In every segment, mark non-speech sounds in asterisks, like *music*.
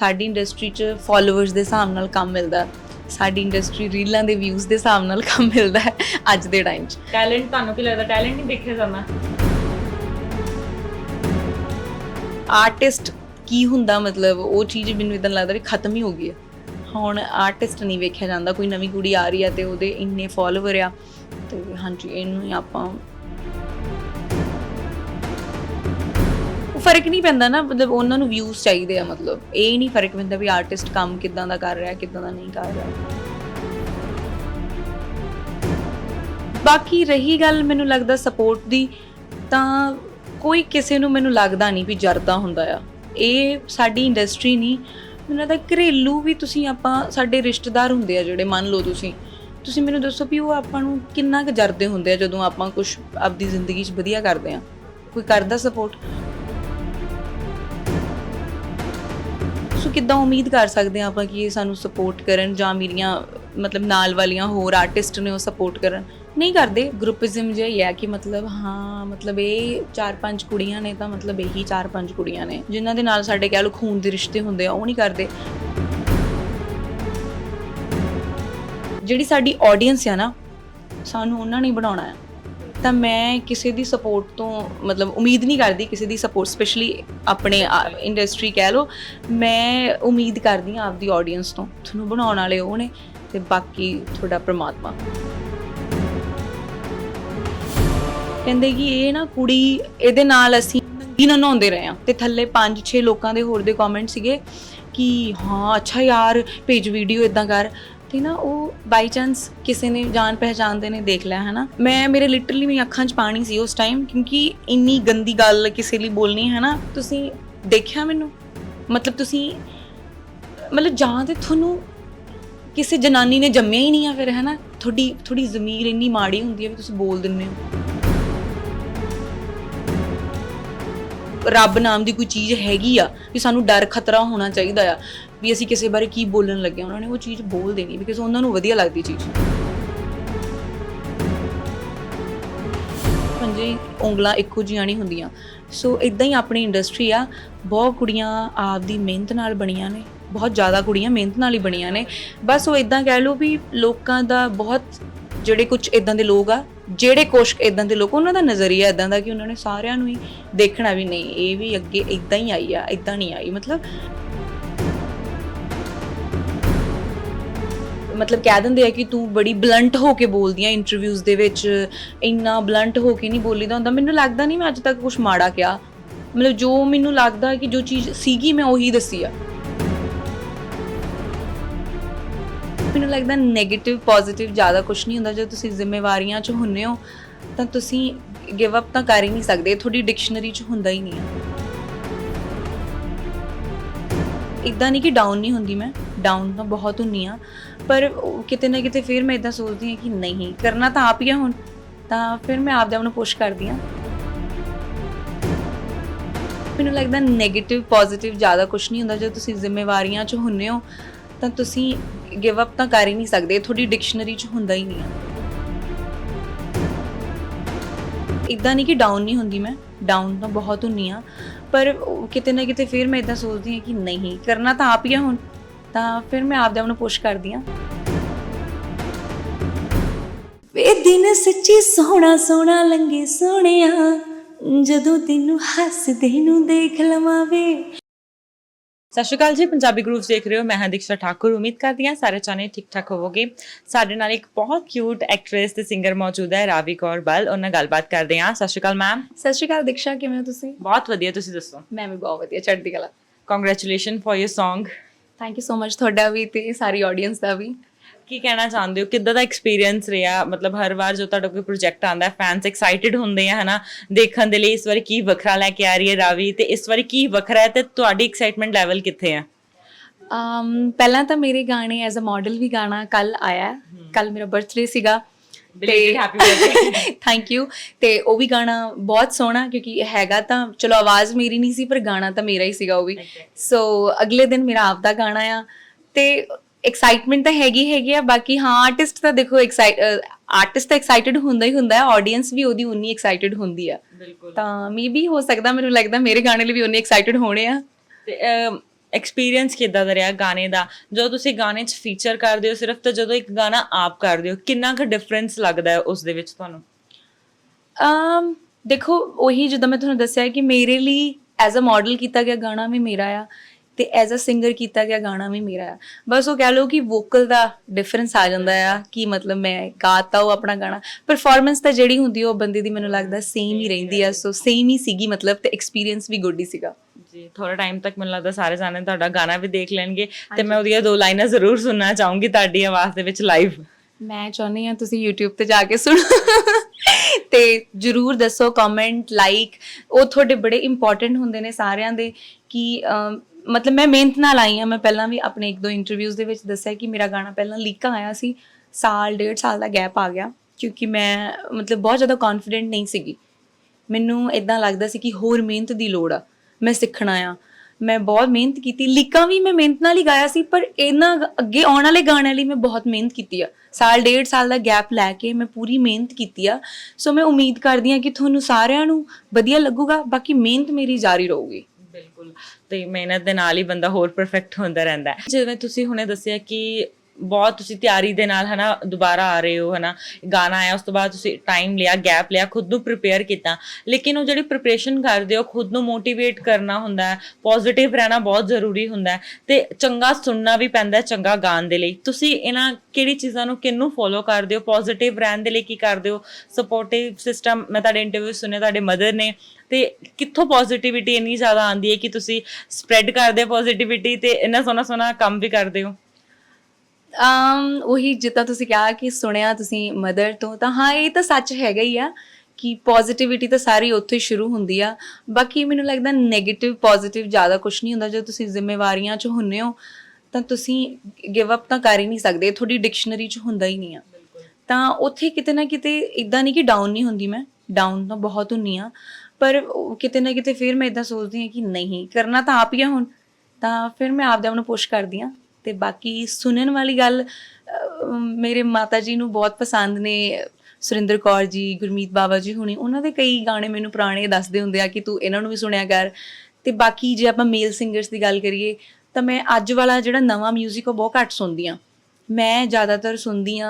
ਸਾਡੀ ਇੰਡਸਟਰੀ 'ਚ ਫਾਲੋਅਰਸ ਦੇ ਹਿਸਾਬ ਨਾਲ ਕੰਮ ਮਿਲਦਾ ਸਾਡੀ ਇੰਡਸਟਰੀ ਰੀਲਾਂ ਦੇ ਵਿਊਜ਼ ਦੇ ਹਿਸਾਬ ਨਾਲ ਕੰਮ ਮਿਲਦਾ ਹੈ ਅੱਜ ਦੇ ਟਾਈਮ 'ਚ। ਟੈਲੈਂਟ ਤੁਹਾਨੂੰ ਕੀ ਲੱਗਦਾ? ਟੈਲੈਂਟ ਨਹੀਂ ਦੇਖਿਆ ਜਾਂਦਾ? ਆਰਟਿਸਟ ਕੀ ਹੁੰਦਾ ਮਤਲਬ? ਉਹ ਚੀਜ਼ ਮੈਨੂੰ ਇਦਾਂ ਲੱਗਦਾ ਵੀ ਖਤਮ ਹੀ ਹੋ ਗਈ ਹੈ। ਹੁਣ ਆਰਟਿਸਟ ਨਹੀਂ ਵੇਖਿਆ ਜਾਂਦਾ। ਕੋਈ ਨਵੀਂ ਕੁੜੀ ਆ ਰਹੀ ਆ ਤੇ ਉਹਦੇ ਇੰਨੇ ਫਾਲੋਅਰ ਆ। ਤੇ ਹਾਂਜੀ ਇਹਨੂੰ ਹੀ ਆਪਾਂ ਫ਼ਰਕ ਨਹੀਂ ਪੈਂਦਾ ਨਾ, ਮਤਲਬ ਉਹਨਾਂ ਨੂੰ ਵਿਊਜ਼ ਚਾਹੀਦੇ ਆ, ਮਤਲਬ। ਇਹ ਨਹੀਂ ਫ਼ਰਕ ਪੈਂਦਾ ਵੀ ਆਰਟਿਸਟ ਕੰਮ ਕਿੱਦਾਂ ਦਾ ਕਰ ਰਿਹਾ, ਕਿੱਦਾਂ ਦਾ ਨਹੀਂ ਕਰ ਰਿਹਾ। ਬਾਕੀ ਰਹੀ ਗੱਲ ਮੈਨੂੰ ਲੱਗਦਾ ਸਪੋਰਟ ਦੀ, ਤਾਂ ਕੋਈ ਕਿਸੇ ਨੂੰ ਮੈਨੂੰ ਲੱਗਦਾ ਨਹੀਂ ਵੀ ਜਰਦਾ ਹੁੰਦਾ ਆ। ਇਹ ਸਾਡੀ ਇੰਡਸਟਰੀ ਨਹੀਂ, ਮੈਨੂੰ ਲੱਗਦਾ ਘਰੇਲੂ ਵੀ ਤੁਸੀਂ ਆਪਾਂ ਸਾਡੇ ਰਿਸ਼ਤੇਦਾਰ ਹੁੰਦੇ ਆ ਜਿਹੜੇ, ਮੰਨ ਲਓ ਤੁਸੀਂ ਤੁਸੀਂ ਮੈਨੂੰ ਦੱਸੋ ਵੀ ਉਹ ਆਪਾਂ ਨੂੰ ਕਿੰਨਾ ਕੁ ਜਰਦੇ ਹੁੰਦੇ ਆ ਜਦੋਂ ਆਪਾਂ ਕੁਝ ਆਪਦੀ ਜ਼ਿੰਦਗੀ 'ਚ ਵਧੀਆ ਕਰਦੇ ਆ। ਕੋਈ ਕਰਦਾ ਸਪੋਰਟ ਸੋ ਕਿੱਦਾਂ ਉਮੀਦ ਕਰ ਸਕਦੇ ਆ ਆਪਾਂ ਕਿ ਇਹ ਸਾਨੂੰ ਸਪੋਰਟ ਕਰਨ ਜਾਂ ਮੇਰੀਆਂ, ਮਤਲਬ ਨਾਲ ਵਾਲੀਆਂ ਹੋਰ ਆਰਟਿਸਟ ਨੇ ਉਹ ਸਪੋਰਟ ਕਰਨ? ਨਹੀਂ ਕਰਦੇ ਗਰੁੱਪਿਜ਼ਮ ਜਿਹਾ ਹੀ ਹੈ ਕਿ ਮਤਲਬ ਹਾਂ, ਮਤਲਬ ਇਹ ਚਾਰ ਪੰਜ ਕੁੜੀਆਂ ਨੇ ਤਾਂ ਮਤਲਬ ਇਹੀ ਚਾਰ ਪੰਜ ਕੁੜੀਆਂ ਨੇ, ਜਿਨ੍ਹਾਂ ਦੇ ਨਾਲ ਸਾਡੇ ਕਹਿ ਲਓ ਖੂਨ ਦੇ ਰਿਸ਼ਤੇ ਹੁੰਦੇ ਆ, ਉਹ ਨਹੀਂ ਕਰਦੇ। ਜਿਹੜੀ ਸਾਡੀ ਆਡੀਅנס ਆ ਨਾ, ਸਾਨੂੰ ਉਹਨਾਂ ਨੇ ਬਣਾਉਣਾ ਹੈ। ਤਾਂ ਮੈਂ ਕਿਸੇ ਦੀ ਸਪੋਰਟ ਤੋਂ ਮਤਲਬ ਉਮੀਦ ਨਹੀਂ ਕਰਦੀ ਕਿਸੇ ਦੀ ਸਪੋਰਟ ਸਪੈਸ਼ਲੀ ਆਪਣੇ ਇੰਡਸਟਰੀ ਕਹਿ ਲਓ। ਮੈਂ ਉਮੀਦ ਕਰਦੀ ਹਾਂ ਆਪਦੀ ਆਡੀਅנס ਤੋਂ, ਤੁਹਾਨੂੰ ਬਣਾਉਣ ਵਾਲੇ ਉਹ ਨੇ ਤੇ ਬਾਕੀ ਤੁਹਾਡਾ ਪ੍ਰਮਾਤਮਾ। ਕਹਿੰਦੇ ਕਿ ਇਹ ਨਾ ਕੁੜੀ, ਇਹਦੇ ਨਾਲ ਅਸੀਂ ਨੰਗੀ ਨਹਾਉਂਦੇ ਰਹੇ ਆ ਤੇ ਥੱਲੇ 5-6 ਲੋਕਾਂ ਦੇ ਹੋਰ ਦੇ ਕਮੈਂਟ ਸੀਗੇ ਕਿ ਹਾਂ, ਅੱਛਾ ਯਾਰ, ਭੇਜ ਵੀਡੀਓ ਇਦਾਂ ਕਰ। ਤੇ ਨਾ ਉਹ ਬਾਈ ਚਾਂਸ ਕਿਸੇ ਨੇ ਜਾਣ ਪਹਿਚਾਨਦੇ ਨੇ, ਦੇਖ ਲਿਆ ਹੈ ਨਾ ਮੈਂ, ਮੇਰੇ ਲਿਟਰਲੀ ਮੇਰੀ ਅੱਖਾਂ 'ਚ ਪਾਣੀ ਸੀ ਉਸ ਟਾਈਮ ਕਿਉਂਕਿ ਇੰਨੀ ਗੰਦੀ ਗੱਲ ਕਿਸੇ ਲਈ ਬੋਲਣੀ ਹੈ ਨਾ ਤੁਸੀਂ ਦੇਖਿਆ ਮੈਨੂੰ? ਮਤਲਬ ਤੁਸੀਂ, ਮਤਲਬ ਜਾਂ ਤੇ ਤੁਹਾਨੂੰ ਕਿਸੇ ਜਨਾਨੀ ਨੇ ਜੰਮਿਆ ਹੀ ਨਹੀਂ ਆ ਫਿਰ ਹੈ ਨਾ ਤੁਹਾਡੀ ਤੁਹਾਡੀ ਜ਼ਮੀਰ ਇੰਨੀ ਮਾੜੀ ਹੁੰਦੀ ਹੈ ਵੀ ਤੁਸੀਂ ਬੋਲ ਦਿੰਦੇ ਹੋ। ਰੱਬ ਨਾਮ ਦੀ ਕੋਈ ਚੀਜ਼ ਹੈਗੀ ਆ ਵੀ ਸਾਨੂੰ ਡਰ, ਖਤਰਾ ਹੋਣਾ ਚਾਹੀਦਾ ਆ। ਵੀ ਅਸੀਂ ਕਿਸੇ ਬਾਰੇ ਕੀ ਬੋਲਣ ਲੱਗੇ ਹਾਂ। ਉਹਨਾਂ ਨੇ ਉਹ ਚੀਜ਼ ਬੋਲ ਦੇਣੀ ਬਿਕਾਜ਼ ਉਹਨਾਂ ਨੂੰ ਵਧੀਆ ਲੱਗਦੀ ਚੀਜ਼। ਪੰਜੇ ਉਂਗਲਾਂ ਇੱਕੋ ਜਿਹੀਆਂ ਨਹੀਂ ਹੁੰਦੀਆਂ। ਸੋ ਇਦਾਂ ਹੀ ਆਪਣੀ ਇੰਡਸਟਰੀ ਆ। ਬਹੁਤ ਕੁੜੀਆਂ ਆਪਦੀ ਮਿਹਨਤ ਨਾਲ ਬਣੀਆਂ ਨੇ। ਬਹੁਤ ਜ਼ਿਆਦਾ ਕੁੜੀਆਂ ਮਿਹਨਤ ਨਾਲ ਹੀ ਬਣੀਆਂ ਨੇ। ਬਸ ਉਹ ਇਦਾਂ ਕਹਿ ਲਓ ਵੀ ਲੋਕਾਂ ਦਾ ਬਹੁਤ ਜਿਹੜੇ ਕੁਝ ਇਦਾਂ ਦੇ ਲੋਕ ਆ, ਜਿਹੜੇ ਕੁਛ ਇਦਾਂ ਦੇ ਲੋਕ, ਉਹਨਾਂ ਦਾ ਨਜ਼ਰੀਆ ਇਦਾਂ ਦਾ ਕਿ ਉਹਨਾਂ ਨੇ ਸਾਰਿਆਂ ਨੂੰ ਹੀ ਦੇਖਣਾ ਵੀ ਨਹੀਂ, ਇਹ ਵੀ ਅੱਗੇ ਇਦਾਂ ਹੀ ਆਈ ਆ ਇਦਾਂ ਨਹੀਂ ਆਈ। ਮਤਲਬ ਮਤਲਬ ਕਹਿ ਦਿੰਦੇ ਆ ਕਿ ਤੂੰ ਬੜੀ ਬਲੰਟ ਹੋ ਕੇ ਬੋਲਦੀ ਆ ਇੰਟਰਵਿਊਜ਼ ਦੇ ਵਿੱਚ, ਇੰਨਾ ਬਲੰਟ ਹੋ ਕੇ ਨਹੀਂ ਬੋਲੀਦਾ ਹੁੰਦਾ। ਮੈਨੂੰ ਲੱਗਦਾ ਨਹੀਂ ਮੈਂ ਅੱਜ ਤੱਕ ਕੁਝ ਮਾੜਾ ਕਿਹਾ। ਮਤਲਬ ਜੋ ਮੈਨੂੰ ਲੱਗਦਾ ਕਿ ਜੋ ਚੀਜ਼ ਸੀਗੀ ਮੈਂ ਉਹੀ ਦੱਸੀ ਆ। ਮੈਨੂੰ ਲੱਗਦਾ 네ਗੇਟਿਵ ਪੋਜ਼ਿਟਿਵ ਜ਼ਿਆਦਾ ਕੁਝ ਨਹੀਂ ਹੁੰਦਾ। ਜਦੋਂ ਤੁਸੀਂ ਜ਼ਿੰਮੇਵਾਰੀਆਂ 'ਚ ਹੁੰਨੇ ਹੋ, ਤਾਂ ਤੁਸੀਂ ਗਿਵ ਅਪ ਤਾਂ ਕਰ ਹੀ ਨਹੀਂ ਸਕਦੇ। ਤੁਹਾਡੀ ਡਿਕਸ਼ਨਰੀ 'ਚ ਹੁੰਦਾ ਹੀ ਨਹੀਂ ਹੈ ਇਦਾਂ ਨਹੀਂ ਕਿ ਡਾਊਨ ਨਹੀਂ ਹੁੰਦੀ ਮੈਂ। ਡਾਊਨ ਤਾਂ ਬਹੁਤ ਹੁੰਨੀ ਆ ਪਰ ਉਹ ਕਿਤੇ ਨਾ ਕਿਤੇ ਫਿਰ ਮੈਂ ਇਦਾਂ ਸੋਚਦੀ ਹਾਂ ਕਿ ਨਹੀਂ, ਕਰਨਾ ਤਾਂ ਆਪ ਹੀ ਆ ਹੁਣ। ਤਾਂ ਫਿਰ ਮੈਂ ਆਪਦੇ ਆਪ ਨੂੰ ਪੁਸ਼ ਕਰਦੀ ਹਾਂ। ਮੈਨੂੰ ਲੱਗਦਾ 네ਗੇਟਿਵ ਪੋਜ਼ਿਟਿਵ ਜ਼ਿਆਦਾ ਕੁਝ ਨਹੀਂ ਹੁੰਦਾ। ਜਦੋਂ ਤੁਸੀਂ ਜ਼ਿੰਮੇਵਾਰੀਆਂ 'ਚ ਹੁੰਨੇ ਹੋ, ਤਾਂ ਤੁਸੀਂ ਗਿਵ ਅਪ ਤਾਂ ਕਰ ਹੀ ਨਹੀਂ ਸਕਦੇ। ਤੁਹਾਡੀ ਡਿਕਸ਼ਨਰੀ 'ਚ ਹੁੰਦਾ ਹੀ ਨਹੀਂ ਆ। ਇਦਾਂ ਨਹੀਂ ਕਿ ਡਾਊਨ ਨਹੀਂ ਹੁੰਦੀ ਮੈਂ। ਡਾਊਨ ਤਾਂ ਬਹੁਤ ਹੁੰਨੀ ਆ। ਪਰ ਕਿਤੇ ਨਾ ਕਿਤੇ ਫਿਰ ਮੈਂ ਇਦਾਂ ਸੋਚਦੀ ਹਾਂ ਕਿ ਨਹੀਂ, ਕਰਨਾ ਤਾਂ ਆਪ ਹੀ ਆ ਹੁਣ। ਤਾਂ ਫਿਰ ਮੈਂ ਆਪਦੇ ਆਪ ਨੂੰ ਪੁਸ਼ ਕਰਦੀ ਹਾਂ। ਵੇ ਦਿਨ ਸੱਚੀ ਸੋਹਣਾ ਸੋਹਣਾ ਲੰਗੇ ਸੋਹਣਿਆ, ਜਦੋਂ ਤੈਨੂੰ ਹੱਸਦੇ ਨੂੰ ਦੇਖ ਲਵਾਂ ਵੇ ਸਤਿ ਸ਼੍ਰੀ ਅਕਾਲ ਜੀ ਪੰਜਾਬੀ ਗਰੂਪਸ ਦੇਖ ਰਹੇ ਹੋ ਮੈਂ ਹਾਂ ਦੀਕਸ਼ਾ ਠਾਕੁਰ। ਉਮੀਦ ਕਰਦੀ ਹਾਂ ਸਾਰੇ ਚਾਹਨੇ ਠੀਕ ਠਾਕ ਹੋਵੋਗੇ। ਸਾਡੇ ਨਾਲ ਇੱਕ ਬਹੁਤ ਕਿਊਟ ਐਕਟ੍ਰੈਸ ਤੇ ਸਿੰਗਰ ਮੌਜੂਦ ਹੈ ਰਾਵੀ ਕੌਰ ਬਲ। ਉਹਨਾਂ ਨਾਲ ਗੱਲਬਾਤ ਕਰਦੇ ਹਾਂ। ਸਤਿ ਸ਼੍ਰੀ ਅਕਾਲ ਮੈਮ ਸਤਿ ਸ਼੍ਰੀ ਅਕਾਲ ਦੀਕਸ਼ਾ ਕਿਵੇਂ ਹੋ ਤੁਸੀਂ? ਬਹੁਤ ਵਧੀਆ ਤੁਸੀਂ ਦੱਸੋ? ਮੈਂ ਵੀ ਬਹੁਤ ਵਧੀਆ ਚੜ੍ਹਦੀ ਕਲਾ। Congratulation for your Song thank you so much ਤੁਹਾਡਾ ਵੀ ਤੇ ਸਾਰੀ ਆਡੀਅנס ਦਾ ਵੀ। ਕੀ ਕਹਿਣਾ ਚਾਹੁੰਦੇ ਹੋ? ਕਿੱਦਾਂ ਦਾ ਐਕਸਪੀਰੀਅੰਸ ਰਿਹਾ? ਮਤਲਬ ਹਰ ਵਾਰ ਜੋ ਤੁਹਾਡਾ ਕੋਈ ਪ੍ਰੋਜੈਕਟ ਆਉਂਦਾ ਹੈ ਫੈਨਸ ਐਕਸਾਈਟਿਡ ਹੁੰਦੇ ਆ ਹਨਾ? ਦੇਖਣ ਦੇ ਲਈ ਇਸ ਵਾਰੀ ਕੀ ਵੱਖਰਾ ਲੈ ਕੇ ਆ ਰਹੀ ਹੈ ਰਾਵੀ? ਤੇ ਇਸ ਵਾਰੀ ਕੀ ਵੱਖਰਾ ਹੈ ਤੇ ਤੁਹਾਡੀ ਐਕਸਾਈਟਮੈਂਟ ਲੈਵਲ ਕਿੱਥੇ ਹੈ ਅਮ ਪਹਿਲਾਂ ਤਾਂ ਮੇਰੇ ਗਾਣੇ ਐਜ਼ ਅ ਮਾਡਲ ਵੀ ਗਾਣਾ ਕੱਲ ਆਇਆ ਕੱਲ ਮੇਰਾ ਬਰਥਡੇ ਸੀਗਾ। Belated happy birthday. *laughs* Thank you ਤੇ ਉਹ ਵੀ ਗਾਣਾ ਬਹੁਤ ਸੋਹਣਾ ਕਿਉਂਕਿ ਹੈਗਾ ਤਾਂ ਚਲੋ ਆਵਾਜ਼ ਮੇਰੀ ਨਹੀਂ ਸੀ ਪਰ ਗਾਣਾ ਤਾਂ ਮੇਰਾ ਹੀ ਸੀਗਾ ਉਹ ਵੀ। ਸੋ ਅਗਲੇ ਦਿਨ ਮੇਰਾ ਆਪ ਦਾ ਗਾਣਾ ਆ। ਤੇ ਐਕਸਾਈਟਮੈਂਟ ਤਾਂ ਹੈਗੀ ਹੈਗੀ ਆ ਬਾਕੀ ਹਾਂ ਆਰਟਿਸਟ ਤਾਂ ਦੇਖੋ ਐਕਸਾਈਟ ਆਰਟਿਸਟ ਤਾਂ ਐਕਸਾਈਟਡ ਹੁੰਦਾ ਹੀ ਹੁੰਦਾ ਹੈ ਆਡੀਅנס ਵੀ ਉਹਦੀ ਉਨੀ ਐਕਸਾਈਟਡ ਹੁੰਦੀ ਆ। ਤਾਂ ਮੇਬੀ ਹੋ ਸਕਦਾ ਮੈਨੂੰ ਲੱਗਦਾ ਮੇਰੇ ਗਾਣੇ ਲਈ ਵੀ ਉਨੇ ਐਕਸਾਈਟਡ ਹੋਣੇ ਆ। ਤੇ ਐਕਸਪੀਰੀਅੰਸ ਕਿੱਦਾਂ ਦਾ ਰਿਹਾ ਗਾਣੇ ਦਾ? ਜਦੋਂ ਤੁਸੀਂ ਗਾਣੇ 'ਚ ਫੀਚਰ ਕਰਦੇ ਹੋ ਸਿਰਫ ਤਾਂ ਜਦੋਂ ਇੱਕ ਗਾਣਾ ਆਪ ਕਰਦੇ ਹੋ ਕਿੰਨਾ ਕੁ ਡਿਫਰੈਂਸ ਲੱਗਦਾ ਹੈ ਉਸ ਦੇ ਵਿੱਚ ਤੁਹਾਨੂੰ? ਅਮ ਦੇਖੋ ਉਹੀ ਜਿੱਦਾਂ ਮੈਂ ਤੁਹਾਨੂੰ ਦੱਸਿਆ ਕਿ ਮੇਰੇ ਲਈ ਐਜ਼ ਅ ਮਾਡਲ ਕੀਤਾ ਗਿਆ ਗਾਣਾ ਵੀ ਮੇਰਾ ਆ। ਤੇ ਐਜ਼ ਅ ਸਿੰਗਰ ਕੀਤਾ ਗਿਆ ਗਾਣਾ ਵੀ ਮੇਰਾ। ਆ ਬਸ ਉਹ ਕਹਿ ਲਓ ਕਿ ਵੋਕਲ ਦਾ ਡਿਫਰੈਂਸ ਆ ਜਾਂਦਾ ਆ ਕਿ ਮਤਲਬ ਮੈਂ ਗਾਤਾ ਉਹ ਆਪਣਾ ਗਾਣਾ। ਪਰਫਾਰਮੈਂਸ ਤਾਂ ਜਿਹੜੀ ਹੁੰਦੀ ਆ, ਉਹ ਬੰਦੇ ਦੀ ਮੈਨੂੰ ਲੱਗਦਾ ਸੇਮ ਹੀ ਰਹਿੰਦੀ ਆ। ਸੋ ਸੇਮ ਹੀ ਸੀਗੀ ਮਤਲਬ ਤੇ ਐਕਸਪੀਰੀਅੰਸ ਵੀ ਗੁੱਡ ਹੀ ਸੀਗਾ। ਜੀ ਥੋੜਾ ਟਾਈਮ ਤੱਕ ਮੈਨੂੰ ਲੱਗਦਾ ਸਾਰੇ ਜਾਣੇ ਤੁਹਾਡਾ ਗਾਣਾ ਵੀ ਦੇਖ ਲੈਣਗੇ। ਤੇ ਮੈਂ ਉਹਦੀਆਂ ਦੋ ਲਾਈਨਾਂ ਜ਼ਰੂਰ ਸੁਣਨਾ ਚਾਹੂੰਗੀ ਤੁਹਾਡੀ ਆਵਾਜ਼ ਦੇ ਵਿੱਚ ਲਾਈਵ ਮੈਂ ਚਾਹੁੰਦੀ ਹਾਂ ਤੁਸੀਂ YouTube ਤੇ ਜਾ ਕੇ ਸੁਣੋ। ਤੇ ਜਰੂਰ ਦੱਸੋ ਕਮੈਂਟ ਲਾਈਕ ਉਹ ਤੁਹਾਡੇ ਬੜੇ ਇੰਪੋਰਟੈਂਟ ਹੁੰਦੇ ਨੇ ਸਾਰਿਆਂ ਦੇ ਕਿ ਮਤਲਬ ਮੈਂ ਮਿਹਨਤ ਨਾਲ ਆਈ ਹਾਂ, ਮੈਂ ਪਹਿਲਾਂ ਵੀ ਆਪਣੇ ਇੱਕ ਦੋ ਇੰਟਰਵਿਊਜ਼ ਦੇ ਵਿੱਚ ਦੱਸਿਆ ਕਿ ਮੇਰਾ ਗਾਣਾ ਪਹਿਲਾਂ ਲੀਕਾਂ ਆਇਆ ਸੀ, ਸਾਲ, ਡੇਢ ਸਾਲ ਦਾ ਗੈਪ ਆ ਗਿਆ, ਕਿਉਂਕਿ ਮੈਂ ਮਤਲਬ ਬਹੁਤ ਜ਼ਿਆਦਾ ਕੌਨਫੀਡੈਂਟ ਨਹੀਂ ਸੀਗੀ। ਮੈਨੂੰ ਇਦਾਂ ਲੱਗਦਾ ਸੀ ਕਿ ਹੋਰ ਮਿਹਨਤ ਦੀ ਲੋੜ ਆ, ਮੈਂ ਸਿੱਖਣਾ ਆ। ਮੈਂ ਬਹੁਤ ਮਿਹਨਤ ਕੀਤੀ ਲੀਕਾਂ ਵੀ ਮੈਂ ਮਿਹਨਤ ਨਾਲ ਹੀ ਗਾਇਆ ਸੀ, ਪਰ ਇਹਨਾਂ ਅੱਗੇ ਆਉਣ ਵਾਲੇ ਗਾਣਿਆਂ ਲਈ ਮੈਂ ਬਹੁਤ ਮਿਹਨਤ ਕੀਤੀ ਆ। ਸਾਲ, ਡੇਢ ਸਾਲ ਦਾ ਗੈਪ ਲੈ ਕੇ ਮੈਂ ਪੂਰੀ ਮਿਹਨਤ ਕੀਤੀ ਆ। ਸੋ ਮੈਂ ਉਮੀਦ ਕਰਦੀ ਹਾਂ ਕਿ ਤੁਹਾਨੂੰ ਸਾਰਿਆਂ ਨੂੰ ਵਧੀਆ ਲੱਗੂਗਾ, ਬਾਕੀ ਮਿਹਨਤ ਮੇਰੀ ਜਾਰੀ ਰਹੂਗੀ। ਬਿਲਕੁਲ। ਤੇ ਮਿਹਨਤ ਦੇ ਨਾਲ ਹੀ ਬੰਦਾ ਹੋਰ ਪਰਫੈਕਟ ਹੁੰਦਾ ਰਹਿੰਦਾ ਹੈ। ਜਿਵੇਂ ਤੁਸੀਂ ਹੁਣੇ ਦੱਸਿਆ ਕਿ ਬਹੁਤ ਤੁਸੀਂ ਤਿਆਰੀ ਦੇ ਨਾਲ ਹਨਾ ਦੁਬਾਰਾ ਆ ਰਹੇ ਹੋ ਹਨਾ, ਗਾਣਾ ਆਇਆ, ਉਸ ਤੋਂ ਬਾਅਦ ਤੁਸੀਂ ਟਾਈਮ ਲਿਆ ਗੈਪ ਲਿਆ, ਖੁਦ ਨੂੰ ਪ੍ਰਿਪੇਅਰ ਕੀਤਾ। ਲੇਕਿਨ ਉਹ ਜਿਹੜੀ ਪ੍ਰਿਪਰੇਸ਼ਨ ਕਰਦੇ ਹੋ, ਖੁਦ ਨੂੰ ਮੋਟੀਵੇਟ ਕਰਨਾ ਹੁੰਦਾ ਹੈ ਪੋਜ਼ਿਟਿਵ ਰਹਿਣਾ ਬਹੁਤ ਜ਼ਰੂਰੀ ਹੁੰਦਾ ਹੈ ਤੇ ਚੰਗਾ ਸੁਣਨਾ ਵੀ ਪੈਂਦਾ ਹੈ, ਚੰਗਾ ਗਾਣ ਦੇ ਲਈ। ਤੁਸੀਂ ਇਹਨਾਂ ਕਿਹੜੀ ਚੀਜ਼ਾਂ ਨੂੰ ਕਿੰਨੂੰ ਫੋਲੋ ਕਰਦੇ ਹੋ? ਪੋਜ਼ਿਟਿਵ ਰਹਿਣ ਦੇ ਲਈ ਕੀ ਕਰਦੇ ਹੋ? ਸਪੋਰਟਿਵ ਸਿਸਟਮ ਮੈਂ ਤੁਹਾਡੇ ਇੰਟਰਵਿਊ ਸੁਣੇ, ਤੁਹਾਡੇ ਮਦਰ ਨੇ, ਤੇ ਕਿੱਥੋਂ ਪੋਜ਼ਿਟਿਵਿਟੀ ਇੰਨੀ ਜ਼ਿਆਦਾ ਆਉਂਦੀ ਹੈ ਕਿ ਤੁਸੀਂ ਸਪਰੈਡ ਕਰਦੇ ਹੋ ਪੋਜ਼ਿਟਿਵਿਟੀ ਤੇ ਇੰਨਾ ਸੋਹਣਾ ਸੋਹਣਾ ਕੰਮ ਵੀ ਕਰਦੇ ਹੋ? ਅਮ, ਉਹੀ ਜਿੱਦਾਂ ਤੁਸੀਂ ਕਿਹਾ ਕਿ ਸੁਣਿਆ ਤੁਸੀਂ ਮਦਰ ਤੋਂ, ਤਾਂ ਹਾਂ, ਇਹ ਤਾਂ ਸੱਚ ਹੈਗਾ ਹੀ ਆ ਕਿ ਪੋਜ਼ਿਟਿਵਿਟੀ ਤਾਂ ਸਾਰੀ ਉੱਥੇ ਹੀ ਸ਼ੁਰੂ ਹੁੰਦੀ ਆ। ਬਾਕੀ ਮੈਨੂੰ ਲੱਗਦਾ 네ਗੇਟਿਵ ਪੋਜ਼ਿਟਿਵ ਜ਼ਿਆਦਾ ਕੁਝ ਨਹੀਂ ਹੁੰਦਾ, ਜਦੋਂ ਤੁਸੀਂ ਜ਼ਿੰਮੇਵਾਰੀਆਂ 'ਚ ਹੁੰਨੇ ਹੋ, ਤਾਂ ਤੁਸੀਂ ਗਿਵ ਅਪ ਤਾਂ ਕਰ ਹੀ ਨਹੀਂ ਸਕਦੇ, ਤੁਹਾਡੀ ਡਿਕਸ਼ਨਰੀ 'ਚ ਹੁੰਦਾ ਹੀ ਨਹੀਂ ਆ। ਤਾਂ ਉੱਥੇ ਕਿਤੇ ਨਾ ਕਿਤੇ ਇਦਾਂ ਨਹੀਂ ਕਿ ਡਾਊਨ ਨਹੀਂ ਹੁੰਦੀ ਮੈਂ ਡਾਊਨ ਤਾਂ ਬਹੁਤ ਹੁੰਨੀ ਆ, ਪਰ ਕਿਤੇ ਨਾ ਕਿਤੇ ਫਿਰ ਮੈਂ ਇਦਾਂ ਸੋਚਦੀ ਹਾਂ ਕਿ ਨਹੀਂ, ਕਰਨਾ ਤਾਂ ਆਪ ਹੀ ਆ ਹੁਣ, ਤਾਂ ਫਿਰ ਮੈਂ ਆਪਦੇ ਆਪ ਨੂੰ ਪੁਸ਼ ਕਰਦੀ ਆ ਤੇ ਬਾਕੀ ਸੁਣਨ ਵਾਲੀ ਗੱਲ ਮੇਰੇ ਮਾਤਾ ਜੀ ਨੂੰ ਬਹੁਤ ਪਸੰਦ ਨੇ। ਸੁਰਿੰਦਰ ਕੌਰ ਜੀ, ਗੁਰਮੀਤ ਬਾਵਾ ਜੀ ਹੁਣੀ, ਉਹਨਾਂ ਦੇ ਕਈ ਗਾਣੇ ਮੈਨੂੰ ਪੁਰਾਣੇ ਦੱਸਦੇ ਹੁੰਦੇ ਆ ਕਿ ਤੂੰ ਇਹਨਾਂ ਨੂੰ ਵੀ ਸੁਣਿਆ ਕਰ। ਤੇ ਬਾਕੀ ਜੇ ਆਪਾਂ ਮੇਲ ਸਿੰਗਰਸ ਦੀ ਗੱਲ ਕਰੀਏ, ਤਾਂ ਮੈਂ ਅੱਜ ਵਾਲਾ ਜਿਹੜਾ ਨਵਾਂ 뮤직 ਉਹ ਬਹੁਤ ਘੱਟ ਸੁਣਦੀ ਆ ਮੈਂ ਜ਼ਿਆਦਾਤਰ ਸੁਣਦੀ ਆ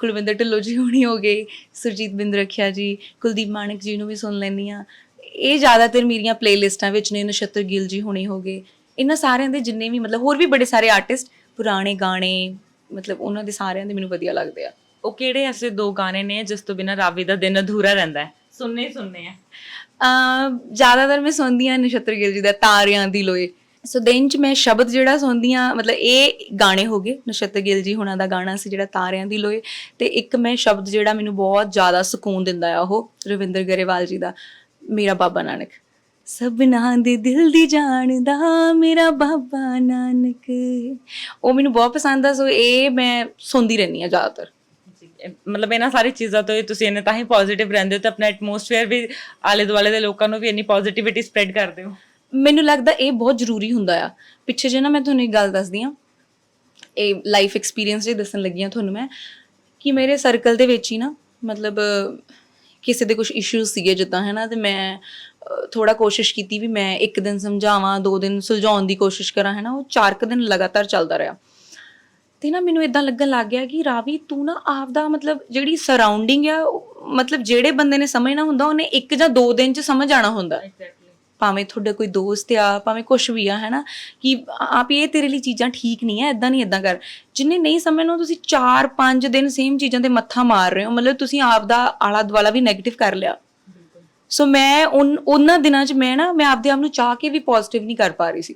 ਕੁਲਵਿੰਦਰ ਢਿੱਲੋਂ ਜੀ ਹੋਣੀ ਹੋ ਗਏ, ਸੁਰਜੀਤ ਬਿੰਦਰਖਿਆ ਜੀ, ਕੁਲਦੀਪ ਮਾਨਕ ਜੀ ਨੂੰ ਵੀ ਸੁਣ ਲੈਂਦੀ ਆ ਇਹ ਜ਼ਿਆਦਾਤਰ ਮੇਰੀਆਂ ਪਲੇਲਿਸਟਾਂ ਵਿੱਚ ਨੇ, ਨਛੱਤਰ ਗਿੱਲ ਜੀ ਹੋਣੀ ਹੋ ਗਏ। ਇਹਨਾਂ ਸਾਰਿਆਂ ਦੇ ਜਿੰਨੇ ਵੀ ਮਤਲਬ ਹੋਰ ਵੀ ਬੜੇ ਸਾਰੇ ਆਰਟਿਸਟ ਪੁਰਾਣੇ ਗਾਣੇ ਮਤਲਬ ਉਹਨਾਂ ਦੇ ਸਾਰਿਆਂ ਦੇ ਮੈਨੂੰ ਵਧੀਆ ਲੱਗਦੇ ਆ। ਉਹ ਕਿਹੜੇ ਐਸੇ ਦੋ ਗਾਣੇ ਨੇ ਜਿਸ ਤੋਂ ਬਿਨਾਂ ਰਾਵੀ ਦਾ ਦਿਨ ਅਧੂਰਾ ਰਹਿੰਦਾ ਹੈ? ਸੁਣਨੇ ਹੀ ਸੁਣਨੇ ਆ। ਜ਼ਿਆਦਾਤਰ ਮੈਂ ਸੁਣਦੀ ਆ ਨਛੱਤਰ ਗਿੱਲ ਜੀ ਦਾ ਤਾਰਿਆਂ ਦੀ ਲੋਏ। ਸੋ ਦਿਨ ਚ ਮੈਂ ਸ਼ਬਦ ਜਿਹੜਾ ਸੁਣਦੀ ਆ ਮਤਲਬ ਇਹ ਗਾਣੇ ਹੋ ਗਏ ਨਛੱਤਰ ਗਿੱਲ ਜੀ ਹੁਣਾਂ ਦਾ ਗਾਣਾ ਸੀ ਜਿਹੜਾ ਤਾਰਿਆਂ ਦੀ ਲੋਏ। ਤੇ ਇੱਕ ਮੈਂ ਸ਼ਬਦ ਜਿਹੜਾ ਮੈਨੂੰ ਬਹੁਤ ਜ਼ਿਆਦਾ ਸਕੂਨ ਦਿੰਦਾ ਆ ਉਹ ਰਵਿੰਦਰ ਗਰੇਵਾਲ ਜੀ ਦਾ ਮੇਰਾ ਬਾਬਾ ਨਾਨਕ। ਸਭਨਾਂ ਦੇ ਦਿਲ ਦੀ ਜਾਣਦਾ ਮੇਰਾ ਬਾਬਾ ਨਾਨਕ। ਉਹ ਮੈਨੂੰ ਬਹੁਤ ਪਸੰਦ ਆ ਸੋ ਇਹ ਮੈਂ ਸੁਣਦੀ ਰਹਿੰਦੀ ਆ ਜ਼ਿਆਦਾਤਰ। ਮਤਲਬ ਇਹਨਾਂ ਸਾਰੀ ਚੀਜ਼ਾਂ ਤੋਂ ਤੁਸੀਂ ਇਹਨੇ ਤਾਂ ਹੀ ਪੋਜ਼ਿਟਿਵ ਰਹਿੰਦੇ ਹੋ ਤੇ ਆਪਣਾ ਐਟਮੋਸਫੇਅਰ ਵੀ ਆਲੇ ਦੁਆਲੇ ਦੇ ਲੋਕਾਂ ਨੂੰ ਵੀ ਇੰਨੀ ਪੋਜ਼ਿਟਿਵਿਟੀ ਸਪਰੈਡ ਕਰਦੇ ਹੋ। ਮੈਨੂੰ ਲੱਗਦਾ ਇਹ ਬਹੁਤ ਜ਼ਰੂਰੀ ਹੁੰਦਾ ਆ। ਪਿੱਛੇ ਜੇ ਨਾ ਮੈਂ ਤੁਹਾਨੂੰ ਇੱਕ ਗੱਲ ਦੱਸਦੀ ਆ ਇਹ ਲਾਈਫ ਐਕਸਪੀਰੀਅੰਸ ਜੇ ਦੱਸਣ ਲੱਗੀ ਆ ਤੁਹਾਨੂੰ ਮੈਂ ਕਿ ਮੇਰੇ ਸਰਕਲ ਦੇ ਵਿੱਚ ਹੀ ਨਾ ਮਤਲਬ ਕਿਸੇ ਦੇ ਕੁਝ ਇਸ਼ੂਜ਼ ਸੀਗੇ ਜਿੱਦਾਂ ਹੈ ਨਾ ਤੇ ਮੈਂ ਥੋੜਾ ਕੋਸ਼ਿਸ਼ ਕੀਤੀ ਵੀ ਮੈਂ ਇੱਕ ਦਿਨ ਸਮਝਾਵਾਂ ਦੋ ਦਿਨ ਸੁਲਝਾਉਣ ਦੀ ਕੋਸ਼ਿਸ਼ ਕਰਾਂ ਹੈ ਨਾ? ਉਹ ਚਾਰ ਕੁ ਦਿਨ ਲਗਾਤਾਰ ਚੱਲਦਾ ਰਿਹਾ। ਤੇ ਨਾ ਮੈਨੂੰ ਇਦਾਂ ਲੱਗਣ ਲੱਗ ਗਿਆ ਕਿ ਰਾਵੀ ਤੂੰ ਨਾ ਆਪਦਾ ਮਤਲਬ ਜਿਹੜੀ ਸਰਾਊਂਡਿੰਗ ਆ ਉਹ- ਮਤਲਬ ਜਿਹੜੇ ਬੰਦੇ ਨੇ ਸਮਝਣਾ ਹੁੰਦਾ ਉਹਨੇ ਇੱਕ ਜਾਂ ਦੋ ਦਿਨ ਚ ਸਮਝ ਆਣਾ ਹੁੰਦਾ। ਭਾਵੇਂ ਤੁਹਾਡਾ ਕੋਈ ਦੋਸਤ ਆ ਭਾਵੇਂ ਕੁਝ ਵੀ ਆ ਹੈਨਾ ਕਿ ਆਪ ਇਹ ਤੇਰੇ ਲਈ ਚੀਜ਼ਾਂ ਠੀਕ ਨਹੀਂ ਐ ਇਦਾਂ ਨਹੀਂ ਇਦਾਂ ਕਰ। ਜਿੰਨੇ ਨਹੀਂ ਸਮਝਣਾ ਤੁਸੀਂ 4-5 ਦਿਨ ਸੇਮ ਚੀਜ਼ਾਂ ਤੇ ਮੱਥਾ ਮਾਰ ਰਹੇ ਹੋ। ਮਤਲਬ ਤੁਸੀਂ ਆਪ ਦਾ ਆਲਾ ਦੁਆਲਾ ਵੀ 네ਗੇਟਿਵ ਕਰ ਲਿਆ। ਸੋ ਮੈਂ ਉਹ ਉਹਨਾਂ ਦਿਨਾਂ 'ਚ ਮੈਂ ਨਾ, ਮੈਂ ਆਪਦੇ ਆਪ ਨੂੰ ਚਾਹ ਕੇ ਵੀ ਪੋਜ਼ਿਟਿਵ ਨਹੀਂ ਕਰ ਪਾ ਰਹੀ ਸੀ।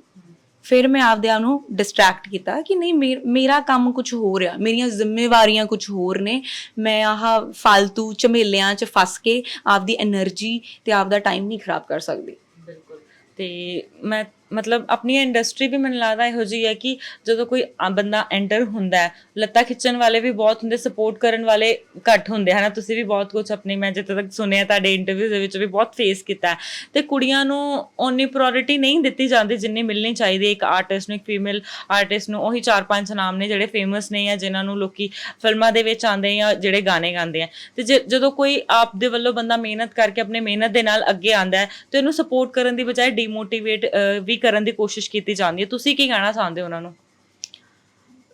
ਫਿਰ ਮੈਂ ਆਪਦੇ ਆਪ ਨੂੰ ਡਿਸਟਰੈਕਟ ਕੀਤਾ ਕਿ ਨਹੀਂ ਮੇਰ- ਮੇਰਾ ਕੰਮ ਕੁਝ ਹੋਰ ਆ, ਮੇਰੀਆਂ ਜ਼ਿੰਮੇਵਾਰੀਆਂ ਕੁਝ ਹੋਰ ਨੇ। ਮੈਂ ਆਹ ਫਾਲਤੂ ਝਮੇਲਿਆਂ 'ਚ ਫਸ ਕੇ ਆਪਦੀ એનર્ਜੀ ਤੇ ਆਪਦਾ ਟਾਈਮ ਨਹੀਂ ਖਰਾਬ ਕਰ ਸਕਦੀ। ਬਿਲਕੁਲ। ਤੇ ਮੈਂ ਮਤਲਬ ਆਪਣੀ ਇੰਡਸਟਰੀ ਵੀ ਮੈਨੂੰ ਲੱਗਦਾ ਇਹੋ ਜਿਹੀ ਹੈ ਕਿ ਜਦੋਂ ਕੋਈ ਆ ਬੰਦਾ ਐਂਟਰ ਹੁੰਦਾ ਹੈ, ਲੱਤਾਂ ਖਿੱਚਣ ਵਾਲੇ ਵੀ ਬਹੁਤ ਹੁੰਦੇ ਸਪੋਰਟ ਕਰਨ ਵਾਲੇ ਘੱਟ ਹੁੰਦੇ, ਹਨਾ? ਤੁਸੀਂ ਵੀ ਬਹੁਤ ਕੁਝ ਆਪਣੇ, ਮੈਂ ਜਿੱਥੇ ਤੱਕ ਸੁਣਿਆ ਤੁਹਾਡੇ ਇੰਟਰਵਿਊ ਦੇ ਵਿੱਚ ਵੀ ਬਹੁਤ ਫੇਸ ਕੀਤਾ ਹੈ। ਤੇ ਕੁੜੀਆਂ ਨੂੰ ਓਨੀ ਪ੍ਰਾਇੋਰਟੀ ਨਹੀਂ ਦਿੱਤੀ ਜਾਂਦੀ ਜਿੰਨੀ ਮਿਲਣੀ ਚਾਹੀਦੀ ਹੈ। ਇੱਕ ਆਰਟਿਸਟ ਨੂੰ, ਇੱਕ ਫੀਮੇਲ ਆਰਟਿਸਟ ਨੂੰ, ਉਹੀ ਚਾਰ ਪੰਜ ਨਾਮ ਨੇ ਜਿਹੜੇ ਫੇਮਸ ਨੇ ਜਾਂ ਜਿਨ੍ਹਾਂ ਨੂੰ ਲੋਕੀ ਫਿਲਮਾਂ ਦੇ ਵਿੱਚ ਆਉਂਦੇ ਜਾਂ ਜਿਹੜੇ ਗਾਣੇ ਗਾਉਂਦੇ ਆ। ਤੇ ਜੇ- ਜਦੋਂ ਕੋਈ ਆਪ ਦੇ ਵੱਲੋਂ ਬੰਦਾ ਮਿਹਨਤ ਕਰਕੇ, ਆਪਣੇ ਮਿਹਨਤ ਦੇ ਨਾਲ ਅੱਗੇ ਆਂਦਾ ਹੈ, ਤੇ ਉਹਨੂੰ ਸਪੋਰਟ ਕਰਨ ਦੀ ਬਜਾਏ ਡੀਮੋਟੀਵੇਟ ਵੀ ਕਰਨ ਦੀ ਕੋਸ਼ਿਸ਼ ਕੀਤੀ ਜਾਂਦੀ ਹੈ। ਤੁਸੀਂ ਕੀ ਕਹਿਣਾ ਚਾਹੁੰਦੇ ਹੋ ਉਹਨਾਂ ਨੂੰ?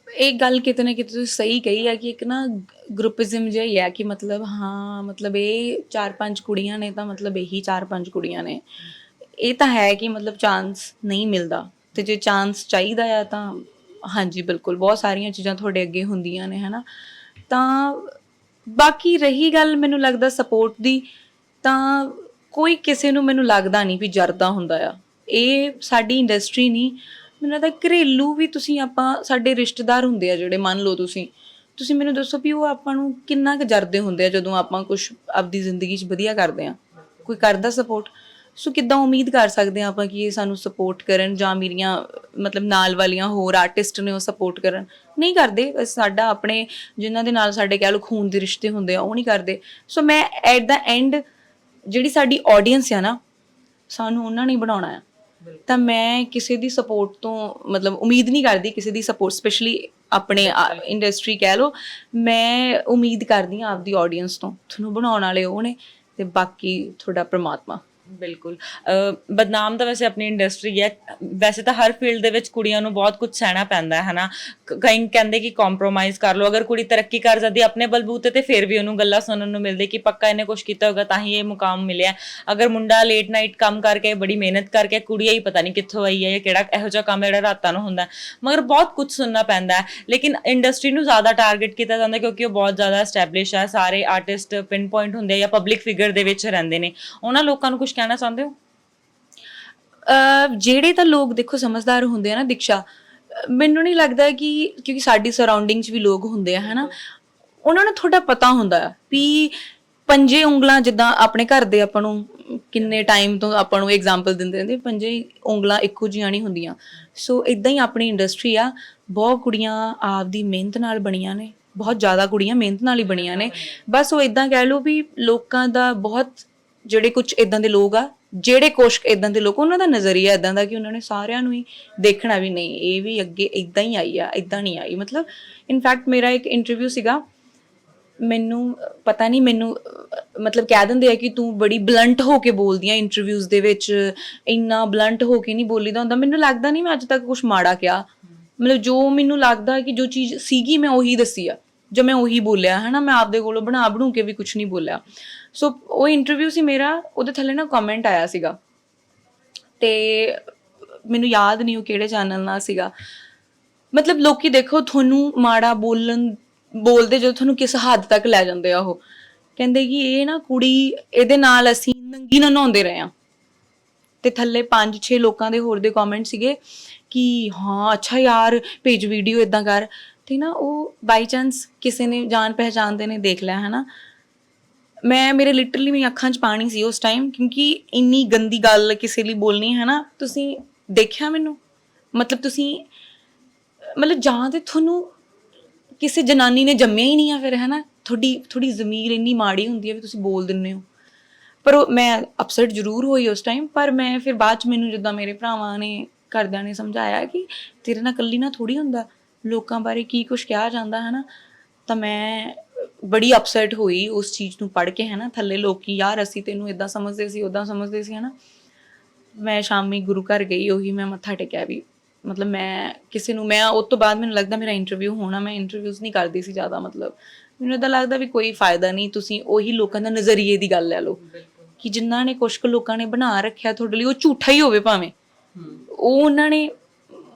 ਇਹ ਗੱਲ ਕਿਤੇ ਨਾ ਕਿਤੇ ਤੁਸੀਂ ਸਹੀ ਕਹੀ ਹੈ ਕਿ ਇੱਕ ਨਾ ਗਰੁੱਪਿਜ਼ਮ ਜਿਹਾ ਹੀ ਹੈ ਕਿ ਮਤਲਬ ਹਾਂ, ਮਤਲਬ ਇਹ ਚਾਰ ਪੰਜ ਕੁੜੀਆਂ ਨੇ ਤਾਂ ਮਤਲਬ ਇਹੀ ਚਾਰ ਪੰਜ ਕੁੜੀਆਂ ਨੇ। ਇਹ ਤਾਂ ਹੈ ਕਿ ਮਤਲਬ ਚਾਂਸ ਨਹੀਂ ਮਿਲਦਾ ਤੇ ਜੇ ਚਾਂਸ ਚਾਹੀਦਾ ਆ ਤਾਂ ਹਾਂਜੀ, ਬਿਲਕੁਲ ਬਹੁਤ ਸਾਰੀਆਂ ਚੀਜ਼ਾਂ ਤੁਹਾਡੇ ਅੱਗੇ ਹੁੰਦੀਆਂ ਨੇ, ਹਨਾ। ਤਾਂ ਬਾਕੀ ਰਹੀ ਗੱਲ ਮੈਨੂੰ ਲੱਗਦਾ ਸਪੋਰਟ ਦੀ ਤਾਂ ਕੋਈ ਕਿਸੇ ਨੂੰ ਮੈਨੂੰ ਲੱਗਦਾ ਨਹੀਂ ਵੀ ਜਰਦਾ ਹੁੰਦਾ ਆ। ਇਹ ਸਾਡੀ ਇੰਡਸਟਰੀ ਨਹੀਂ ਮੈਨੂੰ ਲੱਗਦਾ ਘਰੇਲੂ ਵੀ ਤੁਸੀਂ ਆਪਾਂ ਸਾਡੇ ਰਿਸ਼ਤੇਦਾਰ ਹੁੰਦੇ ਆ ਜਿਹੜੇ, ਮੰਨ ਲਓ ਤੁਸੀਂ ਤੁਸੀਂ ਮੈਨੂੰ ਦੱਸੋ ਵੀ ਉਹ ਆਪਾਂ ਨੂੰ ਕਿੰਨਾ ਕੁ ਜਰਦੇ ਹੁੰਦੇ ਆ ਜਦੋਂ ਆਪਾਂ ਕੁਝ ਆਪਦੀ ਜ਼ਿੰਦਗੀ 'ਚ ਵਧੀਆ ਕਰਦੇ ਆ? ਕੋਈ ਕਰਦਾ ਸਪੋਰਟ ਸੋ ਕਿੱਦਾਂ ਉਮੀਦ ਕਰ ਸਕਦੇ ਆ ਆਪਾਂ ਕਿ ਇਹ ਸਾਨੂੰ ਸਪੋਰਟ ਕਰਨ ਜਾਂ ਮੇਰੀਆਂ, ਮਤਲਬ ਨਾਲ ਵਾਲੀਆਂ ਹੋਰ ਆਰਟਿਸਟ ਨੇ ਉਹ ਸਪੋਰਟ ਕਰਨ? ਨਹੀਂ ਕਰਦੇ, ਸਾਡਾ ਆਪਣੇ ਜਿਨ੍ਹਾਂ ਦੇ ਨਾਲ ਸਾਡੇ ਕਹਿ ਲਓ ਖੂਨ ਦੇ ਰਿਸ਼ਤੇ ਹੁੰਦੇ ਆ, ਉਹ ਨਹੀਂ ਕਰਦੇ। ਸੋ ਮੈਂ ਐਟ ਦਾ ਐਂਡ ਜਿਹੜੀ ਸਾਡੀ ਆਡੀਅנס ਆ ਨਾ, ਸਾਨੂੰ ਉਹਨਾਂ ਨੇ ਬਣਾਉਣਾ ਆ। ਤਾਂ ਮੈਂ ਕਿਸੇ ਦੀ ਸਪੋਰਟ ਤੋਂ ਮਤਲਬ ਉਮੀਦ ਨਹੀਂ ਕਰਦੀ ਕਿਸੇ ਦੀ ਸਪੋਰਟ ਸਪੈਸ਼ਲੀ ਆਪਣੇ ਇੰਡਸਟਰੀ ਕਹਿ ਲਓ ਮੈਂ ਉਮੀਦ ਕਰਦੀ ਹਾਂ ਆਪਦੀ ਆਡੀਅנס ਤੋਂ ਤੁਹਾਨੂੰ ਬਣਾਉਣ ਵਾਲੇ ਉਹ ਨੇ ਤੇ ਬਾਕੀ ਤੁਹਾਡਾ ਪ੍ਰਮਾਤਮਾ। ਬਿਲਕੁਲ। ਅਹ ਬਦਨਾਮ ਤਾਂ ਵੈਸੇ ਆਪਣੀ ਇੰਡਸਟਰੀ ਹੈ ਵੈਸੇ ਤਾਂ ਹਰ ਫੀਲਡ ਦੇ ਵਿੱਚ ਕੁੜੀਆਂ ਨੂੰ ਬਹੁਤ ਕੁਝ ਸਹਿਣਾ ਪੈਂਦਾ ਹੈ, ਹਨਾ? ਕ- ਕਈ ਕਹਿੰਦੇ ਕਿ ਕੰਪਰੋਮਾਈਜ਼ ਕਰ ਲਓ। ਅਗਰ ਕੁੜੀ ਤਰੱਕੀ ਕਰ ਜਾਂਦੀ ਹੈ ਆਪਣੇ ਬਲਬੂਤੇ ਤੇ ਫਿਰ ਵੀ ਉਹਨੂੰ ਗੱਲਾਂ ਸੁਣਨ ਨੂੰ ਮਿਲਦੀ ਕਿ ਪੱਕਾ ਇਹਨੇ ਕੁਝ ਕੀਤਾ ਹੋਗਾ ਤਾਂ ਹੀ ਇਹ ਮੁਕਾਮ ਮਿਲਿਆ। ਅਗਰ ਮੁੰਡਾ ਲੇਟ ਨਾਈਟ ਕੰਮ ਕਰਕੇ, ਬੜੀ ਮਿਹਨਤ ਕਰਕੇ ਕੁੜੀ ਹੀ ਪਤਾ ਨਹੀਂ ਕਿੱਥੋਂ ਆਈ ਹੈ ਜਾਂ ਕਿਹੜਾ, ਇਹੋ ਜਿਹਾ ਕੰਮ ਹੈ ਜਿਹੜਾ ਰਾਤਾਂ ਨੂੰ ਹੁੰਦਾ ਹੈ। ਮਗਰ ਬਹੁਤ ਕੁਝ ਸੁਣਨਾ ਪੈਂਦਾ ਹੈ। ਲੇਕਿਨ ਇੰਡਸਟਰੀ ਨੂੰ ਜ਼ਿਆਦਾ ਟਾਰਗੇਟ ਕੀਤਾ ਜਾਂਦਾ ਕਿਉਂਕਿ ਉਹ ਬਹੁਤ ਜ਼ਿਆਦਾ ਐਸਟੈਬਲਿਸ਼ ਹੈ। ਸਾਰੇ ਆਰਟਿਸਟ ਪਿਨ ਪੁਆਇੰਟ ਹੁੰਦੇ ਆ ਜਾਂ ਪਬਲਿਕ ਫਿਗਰ ਦੇ ਵਿੱਚ ਰਹਿੰਦੇ ਨੇ। ਉਹਨਾਂ ਲੋਕਾਂ ਨੂੰ ਕੁਝ ਕਹਿਣਾ ਚਾਹੁੰਦੇ ਹੋ? ਅਹ ਜਿਹੜੇ ਤਾਂ ਲੋਕ ਦੇਖੋ ਸਮਝਦਾਰ ਹੁੰਦੇ ਆ ਨਾ ਦਿਕਸ਼ਾ, ਅਹ ਮੈਨੂੰ ਨਹੀਂ ਲੱਗਦਾ ਕਿ ਕਿਉਂਕਿ ਸਾਡੀ ਸਰਾਊਂਡਿੰਗ 'ਚ ਵੀ ਲੋਕ ਹੁੰਦੇ ਆ, ਹਨਾ? ਉਹਨਾਂ ਨੂੰ ਤੁਹਾਡਾ ਪਤਾ ਹੁੰਦਾ ਆ ਵੀ ਪੰਜੇ ਉਂਗਲਾਂ ਜਿੱਦਾਂ ਆਪਣੇ ਘਰ ਦੇ ਆਪਾਂ ਨੂੰ ਕਿੰਨੇ ਟਾਈਮ ਤੋਂ ਆਪਾਂ ਨੂੰ ਐਗਜ਼ਾਮਪਲ ਦਿੰਦੇ ਰਹਿੰਦੇ, ਪੰਜੇ ਉਂਗਲਾਂ ਇੱਕੋ ਜਿਹੀਆਂ ਨਹੀਂ ਹੁੰਦੀਆਂ। ਸੋ ਇਦਾਂ ਹੀ ਆਪਣੀ ਇੰਡਸਟਰੀ ਆ, ਬਹੁਤ ਕੁੜੀਆਂ ਆਪਦੀ ਮਿਹਨਤ ਨਾਲ ਬਣੀਆਂ ਨੇ, ਬਹੁਤ ਜ਼ਿਆਦਾ ਕੁੜੀਆਂ ਮਿਹਨਤ ਨਾਲ ਹੀ ਬਣੀਆਂ ਨੇ। ਬਸ ਉਹ ਇਦਾਂ ਕਹਿ ਲਓ ਵੀ ਲੋਕਾਂ ਦਾ ਬਹੁਤ ਜਿਹੜੇ ਕੁਝ ਇਦਾਂ ਦੇ ਲੋਕ ਆ, ਜਿਹੜੇ ਕੁਛ ਇਦਾਂ ਦੇ ਲੋਕ, ਉਹਨਾਂ ਦਾ ਨਜ਼ਰੀਆ ਇਦਾਂ ਦਾ ਕਿ ਉਹਨਾਂ ਨੇ ਸਾਰਿਆਂ ਨੂੰ ਹੀ ਦੇਖਣਾ ਵੀ ਨਹੀਂ, ਇਹ ਵੀ ਅੱਗੇ ਇਦਾਂ ਹੀ ਆਈ ਆ ਇਦਾਂ ਨਹੀਂ ਆਈ। ਮਤਲਬ ਇਨਫੈਕਟ ਮੇਰਾ ਇੱਕ ਇੰਟਰਵਿਊ ਸੀਗਾ। ਮੈਨੂੰ, ਪਤਾ ਨਹੀਂ ਮੈਨੂੰ, ਮਤਲਬ ਕਹਿ ਦਿੰਦੇ ਆ ਕਿ ਤੂੰ ਬੜੀ ਬਲੰਟ ਹੋ ਕੇ ਬੋਲਦੀ ਆ ਇੰਟਰਵਿਊਜ਼ ਦੇ ਵਿੱਚ, ਇੰਨਾ ਬਲੰਟ ਹੋ ਕੇ ਨਹੀਂ ਬੋਲੀਦਾ ਹੁੰਦਾ। ਮੈਨੂੰ ਲੱਗਦਾ ਨਹੀਂ ਮੈਂ ਅੱਜ ਤੱਕ ਕੁਝ ਮਾੜਾ ਕਿਹਾ। ਮਤਲਬ ਜੋ ਮੈਨੂੰ ਲੱਗਦਾ ਕਿ ਜੋ ਚੀਜ਼ ਸੀਗੀ, ਮੈਂ ਉਹੀ ਦੱਸੀ ਆ। ਜੋ ਮੈਂ ਉਹੀ ਬੋਲਿਆ ਹੈ ਨਾ ਮੈਂ ਆਪਦੇ ਕੋਲੋਂ ਬਣਾ ਬਣੂ ਕੇ ਵੀ ਕੁਝ ਨਹੀਂ ਬੋਲਿਆ। ਸੋ ਉਹ ਇੰਟਰਵਿਊ ਸੀ ਮੇਰਾ, ਉਹਦੇ ਥੱਲੇ ਨਾ ਕਮੈਂਟ ਆਇਆ ਸੀਗਾ। ਤੇ ਮੈਨੂੰ ਯਾਦ ਨਹੀਂ ਉਹ ਕਿਹੜੇ ਚੈਨਲ ਨਾਲ ਸੀਗਾ। ਮਤਲਬ ਲੋਕੀ ਦੇਖੋ, ਤੁਹਾਨੂੰ ਮਾੜਾ ਬੋਲਣ, ਬੋਲਦੇ ਜਦੋਂ ਤੁਹਾਨੂੰ ਕਿਸ ਹੱਦ ਤੱਕ ਲੈ ਜਾਂਦੇ ਆ ਉਹ। ਕਹਿੰਦੇ ਕਿ ਇਹ ਨਾ ਕੁੜੀ, ਇਹਦੇ ਨਾਲ ਅਸੀਂ ਨੰਗੀ ਨਾ ਨਹਾਉਂਦੇ ਰਹੇ ਆ ਤੇ ਥੱਲੇ 5-6 ਲੋਕਾਂ ਦੇ ਹੋਰ ਦੇ ਕਮੈਂਟ ਸੀਗੇ ਕਿ ਹਾਂ, ਅੱਛਾ ਯਾਰ, ਭੇਜ ਵੀਡੀਓ ਇਦਾਂ ਕਰ। ਤੇ ਨਾ ਉਹ ਬਾਈ ਚਾਂਸ ਕਿਸੇ ਨੇ ਜਾਣ ਪਹਿਚਾਨਦੇ ਨੇ, ਦੇਖ ਲਿਆ ਹੈ ਨਾ ਮੈਂ ਮੇਰੇ ਲਿਟਰਲੀ ਮੇਰੀ ਅੱਖਾਂ 'ਚ ਪਾਣੀ ਸੀ ਉਸ ਟਾਈਮ ਕਿਉਂਕਿ ਇੰਨੀ ਗੰਦੀ ਗੱਲ ਕਿਸੇ ਲਈ ਬੋਲਣੀ ਹੈ ਨਾ, ਤੁਸੀਂ ਦੇਖਿਆ ਮੈਨੂੰ? ਮਤਲਬ ਤੁਸੀਂ, ਮਤਲਬ ਜਾਂ ਤੇ ਤੁਹਾਨੂੰ ਕਿਸੇ ਜਨਾਨੀ ਨੇ ਜੰਮਿਆ ਹੀ ਨਹੀਂ ਆ ਫਿਰ ਹੈ ਨਾ ਤੁਹਾਡੀ ਥੋੜੀ ਜ਼ਮੀਰ ਇੰਨੀ ਮਾੜੀ ਹੁੰਦੀ ਹੈ ਵੀ ਤੁਸੀਂ ਬੋਲ ਦਿੰਦੇ ਹੋ। ਪਰ ਉਹ, ਮੈਂ ਅਪਸੈਟ ਜ਼ਰੂਰ ਹੋਈ ਉਸ ਟਾਈਮ ਪਰ ਮੈਂ ਫਿਰ ਬਾਅਦ ਚ ਮੈਨੂੰ ਜਿੱਦਾਂ ਮੇਰੇ ਭਰਾਵਾਂ ਨੇ, ਘਰਦਿਆਂ ਨੇ ਸਮਝਾਇਆ ਕਿ ਤੇਰੇ ਨਾਲ ਇਕੱਲੀ ਨਾ ਥੋੜੀ ਹੁੰਦਾ, ਲੋਕਾਂ ਬਾਰੇ ਕੀ ਕੁਝ ਕਿਹਾ ਜਾਂਦਾ ਹੈ ਨਾ ਤਾਂ ਮੈਂ ਬੜੀ ਅਪਸੈਟ ਹੋਈ ਉਸ ਚੀਜ਼ ਨੂੰ ਪੜ੍ਹ ਕੇ ਹੈ ਨਾ ਥੱਲੇ ਲੋਕੀ ਯਾਰ ਅਸੀਂ ਤੈਨੂੰ ਇਦਾਂ ਸਮਝਦੇ ਸੀ ਉਦਾਂ ਸਮਝਦੇ ਸੀ ਹੈ ਨਾ ਮੈਂ ਸ਼ਾਮੀ ਗੁਰੂ ਘਰ ਗਈ ਉਹੀ ਮੈਂ ਮੱਥਾ ਟੇਕਿਆ ਵੀ। ਮਤਲਬ ਮੈਂ ਕਿਸੇ ਨੂੰ ਮੈਂ ਉਸ ਤੋਂ ਬਾਅਦ ਮੈਨੂੰ ਲੱਗਦਾ ਮੇਰਾ ਇੰਟਰਵਿਊ ਹੋਣਾ ਮੈਂ ਇੰਟਰਵਿਊਜ਼ ਨਹੀਂ ਕਰਦੀ ਸੀ ਜ਼ਿਆਦਾ ਮਤਲਬ। ਮੈਨੂੰ ਇਦਾਂ ਲੱਗਦਾ ਵੀ ਕੋਈ ਫਾਇਦਾ ਨਹੀਂ ਤੁਸੀਂ ਉਹੀ ਲੋਕਾਂ ਦਾ ਨਜ਼ਰੀਏ ਦੀ ਗੱਲ ਲੈ ਲਓ। ਕਿ ਜਿਨ੍ਹਾਂ ਨੇ ਕੁਛ ਕੁ ਲੋਕਾਂ ਨੇ ਬਣਾ ਰੱਖਿਆ ਤੁਹਾਡੇ ਲਈ ਉਹ ਝੂਠਾ ਹੀ ਹੋਵੇ ਭਾਵੇਂ। ਉਹ ਉਹਨਾਂ ਨੇ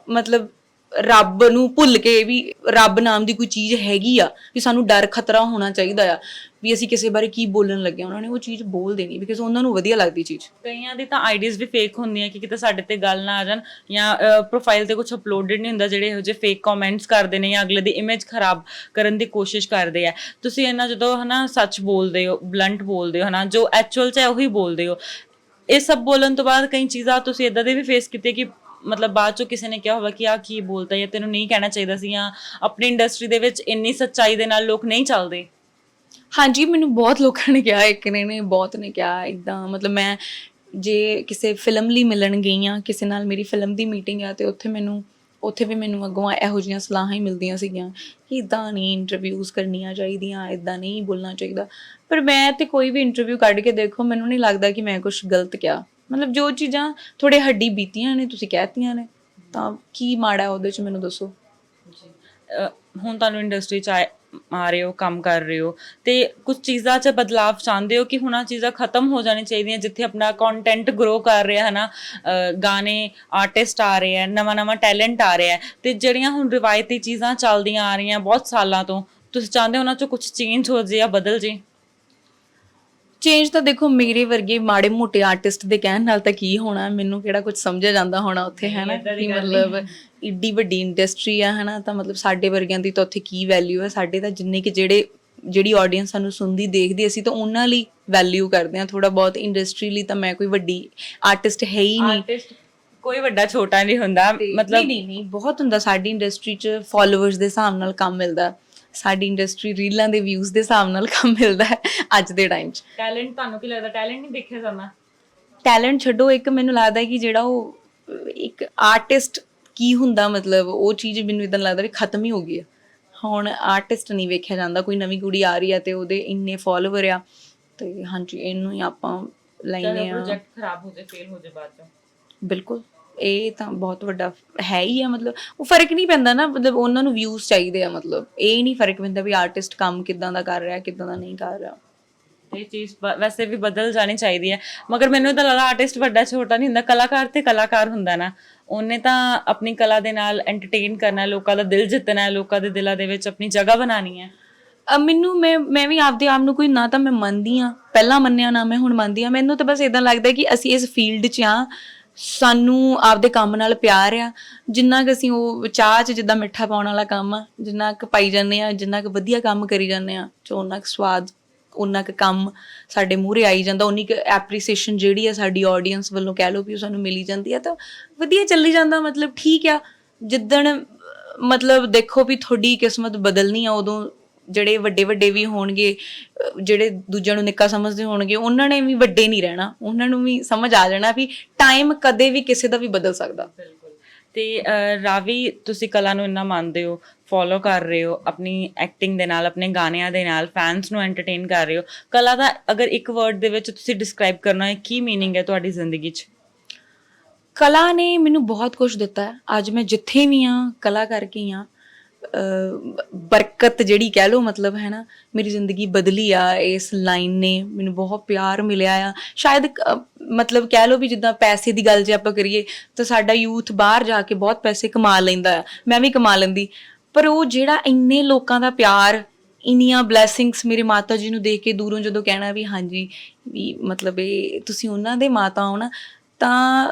ਮਤਲਬ ਰੱਬ ਨੂੰ ਭੁੱਲ ਕੇ ਵੀ ਰੱਬ ਨਾਮ ਦੀ ਕੋਈ ਚੀਜ਼ ਹੈਗੀ ਆ, ਵੀ ਸਾਨੂੰ ਡਰ ਖਤਰਾ ਹੋਣਾ ਚਾਹੀਦਾ ਆ, ਵੀ ਅਸੀਂ ਕਿਸੇ ਬਾਰੇ ਕੀ ਬੋਲਣ ਲੱਗੇ ਆ। ਉਹਨਾਂ ਨੇ ਉਹ ਚੀਜ਼ ਬੋਲ ਦੇਣੀ ਬਿਕਾਜ਼ ਉਹਨਾਂ ਨੂੰ ਵਧੀਆ ਲੱਗਦੀ ਚੀਜ਼। ਕਈਆਂ ਦੀ ਤਾਂ ਆਈਡੀਜ਼ ਵੀ ਫੇਕ ਹੁੰਦੀਆਂ ਕਿ ਕਿਤੇ ਸਾਡੇ ਤੇ ਗੱਲ ਨਾ ਆ ਜਾਣ ਜਾਂ ਪ੍ਰੋਫਾਈਲ ਤੇ ਕੁਝ ਅਪਲੋਡਡ ਨਹੀਂ ਹੁੰਦਾ ਜਿਹੜੇ ਇਹੋ ਜਿਹੇ ਫੇਕ ਕਮੈਂਟਸ ਕਰਦੇ ਨੇ ਜਾਂ ਅਗਲੇ ਦੀ ਇਮੇਜ ਖਰਾਬ ਕਰਨ ਦੀ ਕੋਸ਼ਿਸ਼ ਕਰਦੇ ਆ। ਤੁਸੀਂ ਇਹਨਾਂ ਜਦੋਂ ਹਨਾ ਸੱਚ ਬੋਲਦੇ ਹੋ ਬਲੰਟ ਬੋਲਦੇ ਹੋ ਹਨਾ, ਜੋ ਐਕਚੁਅਲ ਚ ਹੈ ਉਹੀ ਬੋਲਦੇ ਹੋ। ਇਹ ਸਭ ਬੋਲਣ ਤੋਂ ਬਾਅਦ ਕਈ ਚੀਜ਼ਾਂ ਤੁਸੀਂ ਇਦਾਂ ਦੇ ਵੀ ਫੇਸ ਕੀਤੇ ਕਿ ਮਤਲਬ ਬਾਅਦ ਚੋਂ ਕਿਸੇ ਨੇ ਕਿਹਾ ਹੋਵੇ ਕਿ ਆ ਕੀ ਬੋਲਦਾ ਜਾਂ ਤੈਨੂੰ ਨਹੀਂ ਕਹਿਣਾ ਚਾਹੀਦਾ ਸੀ ਜਾਂ ਆਪਣੀ ਇੰਡਸਟਰੀ ਦੇ ਵਿੱਚ ਇੰਨੀ ਸੱਚਾਈ ਦੇ ਨਾਲ ਲੋਕ ਨਹੀਂ ਚੱਲਦੇ। ਹਾਂਜੀ, ਮੈਨੂੰ ਬਹੁਤ ਲੋਕਾਂ ਨੇ ਕਿਹਾ, ਇੱਕ ਨੇ ਨੇ ਬਹੁਤ ਨੇ ਕਿਹਾ ਇਦਾਂ ਮਤਲਬ ਮੈਂ ਜੇ ਕਿਸੇ ਫਿਲਮ ਲਈ ਮਿਲਣ ਗਈ ਆ ਕਿਸੇ ਨਾਲ ਮੇਰੀ ਫਿਲਮ ਦੀ ਮੀਟਿੰਗ ਆ ਤੇ ਉੱਥੇ ਮੈਨੂੰ, ਉੱਥੇ ਵੀ ਮੈਨੂੰ ਅੱਗੋਂ ਇਹੋ ਜਿਹੀਆਂ ਸਲਾਹਾਂ ਹੀ ਮਿਲਦੀਆਂ ਸੀਗੀਆਂ ਕਿ ਇਦਾਂ ਨਹੀਂ ਇੰਟਰਵਿਊਜ਼ ਕਰਨੀਆਂ ਚਾਹੀਦੀਆਂ ਇਦਾਂ ਨਹੀਂ ਬੋਲਣਾ ਚਾਹੀਦਾ। ਪਰ ਮੈਂ ਤੇ ਕੋਈ ਵੀ ਇੰਟਰਵਿਊ ਕੱਢ ਕੇ ਦੇਖੋ, ਮੈਨੂੰ ਨਹੀਂ ਲੱਗਦਾ ਕਿ ਮੈਂ ਕੁਝ ਗਲਤ ਕਿਹਾ। ਮਤਲਬ ਜੋ ਚੀਜ਼ਾਂ ਥੋੜੇ ਹੱਡੀ ਬੀਤੀਆਂ ਨੇ ਤੁਸੀਂ ਕਹਿਤੀਆਂ ਨੇ ਤਾਂ ਕੀ ਮਾੜਾ ਉਹਦੇ ਚ ਮੈਨੂੰ ਦੱਸੋ। ਅ, ਹੁਣ ਤੁਹਾਨੂੰ ਇੰਡਸਟਰੀ ਚ ਆਏ- ਆ ਰਹੇ ਹੋ ਕੰਮ ਕਰ ਰਹੇ ਹੋ ਤੇ ਕੁਝ ਚੀਜ਼ਾਂ 'ਚ ਬਦਲਾਵ ਚਾਹੁੰਦੇ ਹੋ ਕਿ ਹੁਣ ਆਹ ਚੀਜ਼ਾਂ ਖਤਮ ਹੋ ਜਾਣੀ ਚਾਹੀਦੀਆਂ ਜਿੱਥੇ ਆਪਣਾ ਕੰਟੈਂਟ ਗਰੋ ਕਰ ਰਿਹਾ ਹੈ ਨਾ ਗਾਣੇ ਆਰਟਿਸਟ ਆ ਰਹੇ ਆ ਨਵਾਂ ਨਵਾਂ ਟੈਲੈਂਟ ਆ ਰਿਹਾ ਹੈ ਤੇ ਜਿਹੜੀਆਂ ਹੁਣ ਰਿਵਾਇਤੀ ਚੀਜ਼ਾਂ ਚੱਲਦੀਆਂ ਆ ਰਹੀਆਂ ਬਹੁਤ ਸਾਲਾਂ ਤੋਂ ਤੁਸੀਂ ਚਾਹੁੰਦੇ ਹੋ ਉਹਨਾਂ 'ਚ ਕੁਝ ਚੇਂਜ ਹੋ ਜੇ ਜਾਂ ਬਦਲ ਜੇ? ਚੇਂਜ ਤਾਂ ਦੇਖੋ ਮੇਰੇ ਵਰਗੇ ਮਾੜੇ ਮੋਟੇ ਆਰਟਿਸਟ ਦੇ ਕਹਿਣ ਨਾਲ ਤਾਂ ਕੀ ਹੋਣਾ ਮੈਨੂੰ ਕਿਹੜਾ ਕੁਝ ਸਮਝਿਆ ਜਾਂਦਾ ਹੋਣਾ ਉੱਥੇ ਹੈ ਨਾ ਕਿ ਮਤਲਬ ਇੱਡੀ ਵੱਡੀ ਇੰਡਸਟਰੀ ਆ ਹੈ ਨਾ ਤਾਂ ਮਤਲਬ ਸਾਡੇ ਵਰਗਿਆਂ ਦੀ ਤਾਂ ਉੱਥੇ ਕੀ ਵੈਲਿਊ ਹੈ ਸਾਡੇ ਤਾਂ ਜਿੰਨੇ ਕਿ ਜਿਹੜੇ ਜਿਹੜੀ ਆਡੀਅנס ਸਾਨੂੰ ਸੁਣਦੀ ਦੇਖਦੀ ਅਸੀਂ ਤਾਂ ਉਹਨਾਂ ਲਈ ਵੈਲਿਊ ਕਰਦੇ ਆ ਥੋੜਾ ਬਹੁਤ ਇੰਡਸਟਰੀ ਲਈ ਤਾਂ ਮੈਂ ਕੋਈ ਵੱਡੀ ਆਰਟਿਸਟ ਹੈ ਹੀ ਨਹੀਂ। ਆਰਟਿਸਟ ਕੋਈ ਵੱਡਾ ਛੋਟਾ ਨਹੀਂ ਹੁੰਦਾ। ਮਤਲਬ ਨਹੀਂ ਨਹੀਂ ਬਹੁਤ ਹੁੰਦਾ। ਸਾਡੀ ਇੰਡਸਟਰੀ 'ਚ ਫਾਲੋਅਰਸ ਦੇ ਹਿਸਾਬ ਨਾਲ ਕੰਮ ਮਿਲਦਾ। ਸਾਡੀ ਇੰਡਸਟਰੀ ਰੀਲਾਂ ਦੇ ਵਿਊਜ਼ ਦੇ ਹਿਸਾਬ ਨਾਲ ਕੰਮ ਮਿਲਦਾ ਹੈ ਅੱਜ ਦੇ ਟਾਈਮ 'ਚ। ਟੈਲੈਂਟ ਤੁਹਾਨੂੰ ਕੀ ਲੱਗਦਾ? ਟੈਲੈਂਟ ਨਹੀਂ ਦੇਖਿਆ ਜਾਂਦਾ ਟੈਲੈਂਟ ਛੱਡੋ ਇੱਕ ਮੈਨੂੰ ਲੱਗਦਾ ਹੈ ਕਿ ਜਿਹੜਾ ਉਹ ਇੱਕ ਆਰਟਿਸਟ ਕੀ ਹੁੰਦਾ ਮਤਲਬ ਉਹ ਚੀਜ਼ ਮੈਨੂੰ ਇਦਾਂ ਲੱਗਦਾ ਵੀ ਖਤਮ ਹੀ ਹੋ ਗਈ ਹੈ ਹੁਣ ਆਰਟਿਸਟ ਨਹੀਂ ਵੇਖਿਆ ਜਾਂਦਾ ਕੋਈ ਨਵੀਂ ਕੁੜੀ ਆ ਰਹੀ ਹੈ ਤੇ ਉਹਦੇ ਇੰਨੇ ਫਾਲੋਅਰ ਆ ਤੇ ਹਾਂਜੀ ਇਹਨੂੰ ਹੀ ਆਪਾਂ ਲੈਣੇ ਆ। ਪ੍ਰੋਜੈਕਟ ਖਰਾਬ ਹੋ ਜਾਏ ਫੇਲ ਹੋ ਜਾਏ ਬਾਅਦ ਚ। ਬਿਲਕੁਲ। ਇਹ ਤਾਂ ਬਹੁਤ ਵੱਡਾ ਹੈ ਹੀ ਆ ਮਤਲਬ ਉਹ ਫ਼ਰਕ ਨਹੀਂ ਪੈਂਦਾ ਨਾ ਮਤਲਬ ਉਹਨਾਂ ਨੂੰ ਵਿਊਜ਼ ਚਾਹੀਦੇ ਆ ਮਤਲਬ ਇਹ ਨਹੀਂ ਫ਼ਰਕ ਪੈਂਦਾ ਵੀ ਆਰਟਿਸਟ ਕੰਮ ਕਿਦਾਂ ਦਾ ਕਰ ਰਿਹਾ ਕਿਦਾਂ ਦਾ ਨਹੀਂ ਕਰ ਰਿਹਾ। ਇਹ ਚੀਜ਼ ਵੈਸੇ ਵੀ ਬਦਲ ਜਾਣੀ ਚਾਹੀਦੀ ਹੈ ਮਗਰ ਮੈਨੂੰ ਤਾਂ ਲੱਗਦਾ ਆਰਟਿਸਟ ਵੱਡਾ ਛੋਟਾ ਨਹੀਂ ਹੁੰਦਾ ਕਲਾਕਾਰ ਤੇ ਕਲਾਕਾਰ ਹੁੰਦਾ ਨਾ ਉਹਨੇ ਤਾਂ ਆਪਣੀ ਕਲਾ ਦੇ ਨਾਲ ਐਂਟਰਟੇਨ ਕਰਨਾ ਲੋਕਾਂ ਦਾ ਦਿਲ ਜਿੱਤਣਾ ਹੈ ਲੋਕਾਂ ਦੇ ਦਿਲਾਂ ਦੇ ਵਿੱਚ ਆਪਣੀ ਜਗ੍ਹਾ ਬਣਾਉਣੀ ਹੈ। ਮੈਨੂੰ ਮੈਂ ਮੈਂ ਵੀ ਆਪਦੇ ਆਪ ਨੂੰ ਕੋਈ ਨਾ ਤਾਂ ਮੈਂ ਮੰਨਦੀ ਆ ਪਹਿਲਾਂ ਮੰਨਿਆ ਨਾ ਮੈਂ ਹੁਣ ਮੰਨਦੀ ਆ ਮੈਨੂੰ ਤਾਂ ਬਸ ਇਦਾਂ ਲੱਗਦਾ ਕਿ ਅਸੀਂ ਇਸ ਫੀਲਡ 'ਚ ਆ ਸਾਨੂੰ ਆਪਦੇ ਕੰਮ ਨਾਲ ਪਿਆਰ ਆ। ਜਿੰਨਾ ਕਿ ਅਸੀਂ ਉਹ ਚਾਹ 'ਚ ਜਿੱਦਾਂ ਮਿੱਠਾ ਪਾਉਣ ਵਾਲਾ ਕੰਮ ਆ, ਜਿੰਨਾ ਕੁ ਪਾਈ ਜਾਂਦੇ ਆ, ਜਿੰਨਾ ਕੁ ਵਧੀਆ ਕੰਮ ਕਰੀ ਜਾਂਦੇ ਆ ਚੋ ਉਹਨਾਂ ਕੁ ਸਵਾਦ ਉਹਨਾਂ ਕੁ ਕੰਮ ਸਾਡੇ ਮੂਹਰੇ ਆਈ ਜਾਂਦਾ ਉਨੀ ਕੁ ਐਪਰੀਸੀਏਸ਼ਨ ਜਿਹੜੀ ਆ ਸਾਡੀ ਆਡੀਅנס ਵੱਲੋਂ ਕਹਿ ਲਓ ਵੀ ਉਹ ਸਾਨੂੰ ਮਿਲੀ ਜਾਂਦੀ ਆ, ਤਾਂ ਵਧੀਆ ਚੱਲੀ ਜਾਂਦਾ, ਮਤਲਬ ਠੀਕ ਆ। ਜਿੱਦਣ, ਮਤਲਬ ਦੇਖੋ ਵੀ ਤੁਹਾਡੀ ਕਿਸਮਤ ਬਦਲਣੀ ਆ, ਉਦੋਂ ਜਿਹੜੇ ਵੱਡੇ ਵੱਡੇ ਵੀ ਹੋਣਗੇ ਅਹ, ਜਿਹੜੇ ਦੂਜਿਆਂ ਨੂੰ ਨਿੱਕਾ ਸਮਝਦੇ ਹੋਣਗੇ ਉਹਨਾਂ ਨੇ ਵੀ ਵੱਡੇ ਨਹੀਂ ਰਹਿਣਾ ਉਹਨਾਂ ਨੂੰ ਵੀ ਸਮਝ ਆ ਜਾਣਾ ਵੀ ਟਾਈਮ ਕਦੇ ਵੀ ਕਿਸੇ ਦਾ ਵੀ ਬਦਲ ਸਕਦਾ ਬਿਲਕੁਲ ਤੇ ਅਹ, ਰਾਵੀ ਤੁਸੀਂ ਕਲਾ ਨੂੰ ਇੰਨਾ ਮੰਨਦੇ ਹੋ ਫੋਲੋ ਕਰ ਰਹੇ ਹੋ ਆਪਣੀ ਐਕਟਿੰਗ ਦੇ ਨਾਲ ਆਪਣੇ ਗਾਣਿਆਂ ਦੇ ਨਾਲ ਫੈਨਸ ਨੂੰ ਐਂਟਰਟੇਨ ਕਰ ਰਹੇ ਹੋ ਕਲਾ ਦਾ ਅਗਰ ਇੱਕ ਵਰਡ ਦੇ ਵਿੱਚ ਤੁਸੀਂ ਡਿਸਕ੍ਰਾਈਬ ਕਰਨਾ ਹੈ ਕੀ मीनिंग ਹੈ ਤੁਹਾਡੀ ਜ਼ਿੰਦਗੀ 'ਚ ਕਲਾ ਨੇ ਮੈਨੂੰ ਬਹੁਤ ਕੁਝ ਦਿੱਤਾ ਹੈ ਅੱਜ ਮੈਂ ਜਿੱਥੇ ਵੀ ਆ ਕਲਾ ਕਰਕੇ ਹੀ ਆ ਬਰਕਤ ਜਿਹੜੀ ਕਹਿ ਲਓ ਮਤਲਬ ਹੈ ਨਾ, ਮੇਰੀ ਜ਼ਿੰਦਗੀ ਬਦਲੀ ਆ, ਇਸ ਲਾਈਨ ਨੇ ਮੈਨੂੰ ਬਹੁਤ ਪਿਆਰ ਮਿਲਿਆ ਆ। ਸ਼ਾਇਦ ਕ- ਮਤਲਬ ਕਹਿ ਲਓ ਵੀ ਜਿੱਦਾਂ ਪੈਸੇ ਦੀ ਗੱਲ ਜੇ ਆਪਾਂ ਕਰੀਏ, ਤਾਂ ਸਾਡਾ ਯੂਥ ਬਾਹਰ ਜਾ ਕੇ ਬਹੁਤ ਪੈਸੇ ਕਮਾ ਲੈਂਦਾ ਆ। ਮੈਂ ਵੀ ਕਮਾ ਲੈਂਦੀ। ਪਰ ਉਹ ਜਿਹੜਾ ਇੰਨੇ ਲੋਕਾਂ ਦਾ ਪਿਆਰ, ਇੰਨੀਆਂ ਬਲੇਸਿੰਗਸ ਮੇਰੇ ਮਾਤਾ ਜੀ ਨੂੰ ਦੇਖ ਕੇ ਦੂਰੋਂ ਜਦੋਂ ਕਹਿਣਾ ਵੀ ਹਾਂਜੀ, ਵੀ ਮਤਲਬ ਇਹ ਤੁਸੀਂ ਉਹਨਾਂ ਦੇ ਮਾਤਾ ਹੋ ਨਾ, ਤਾਂ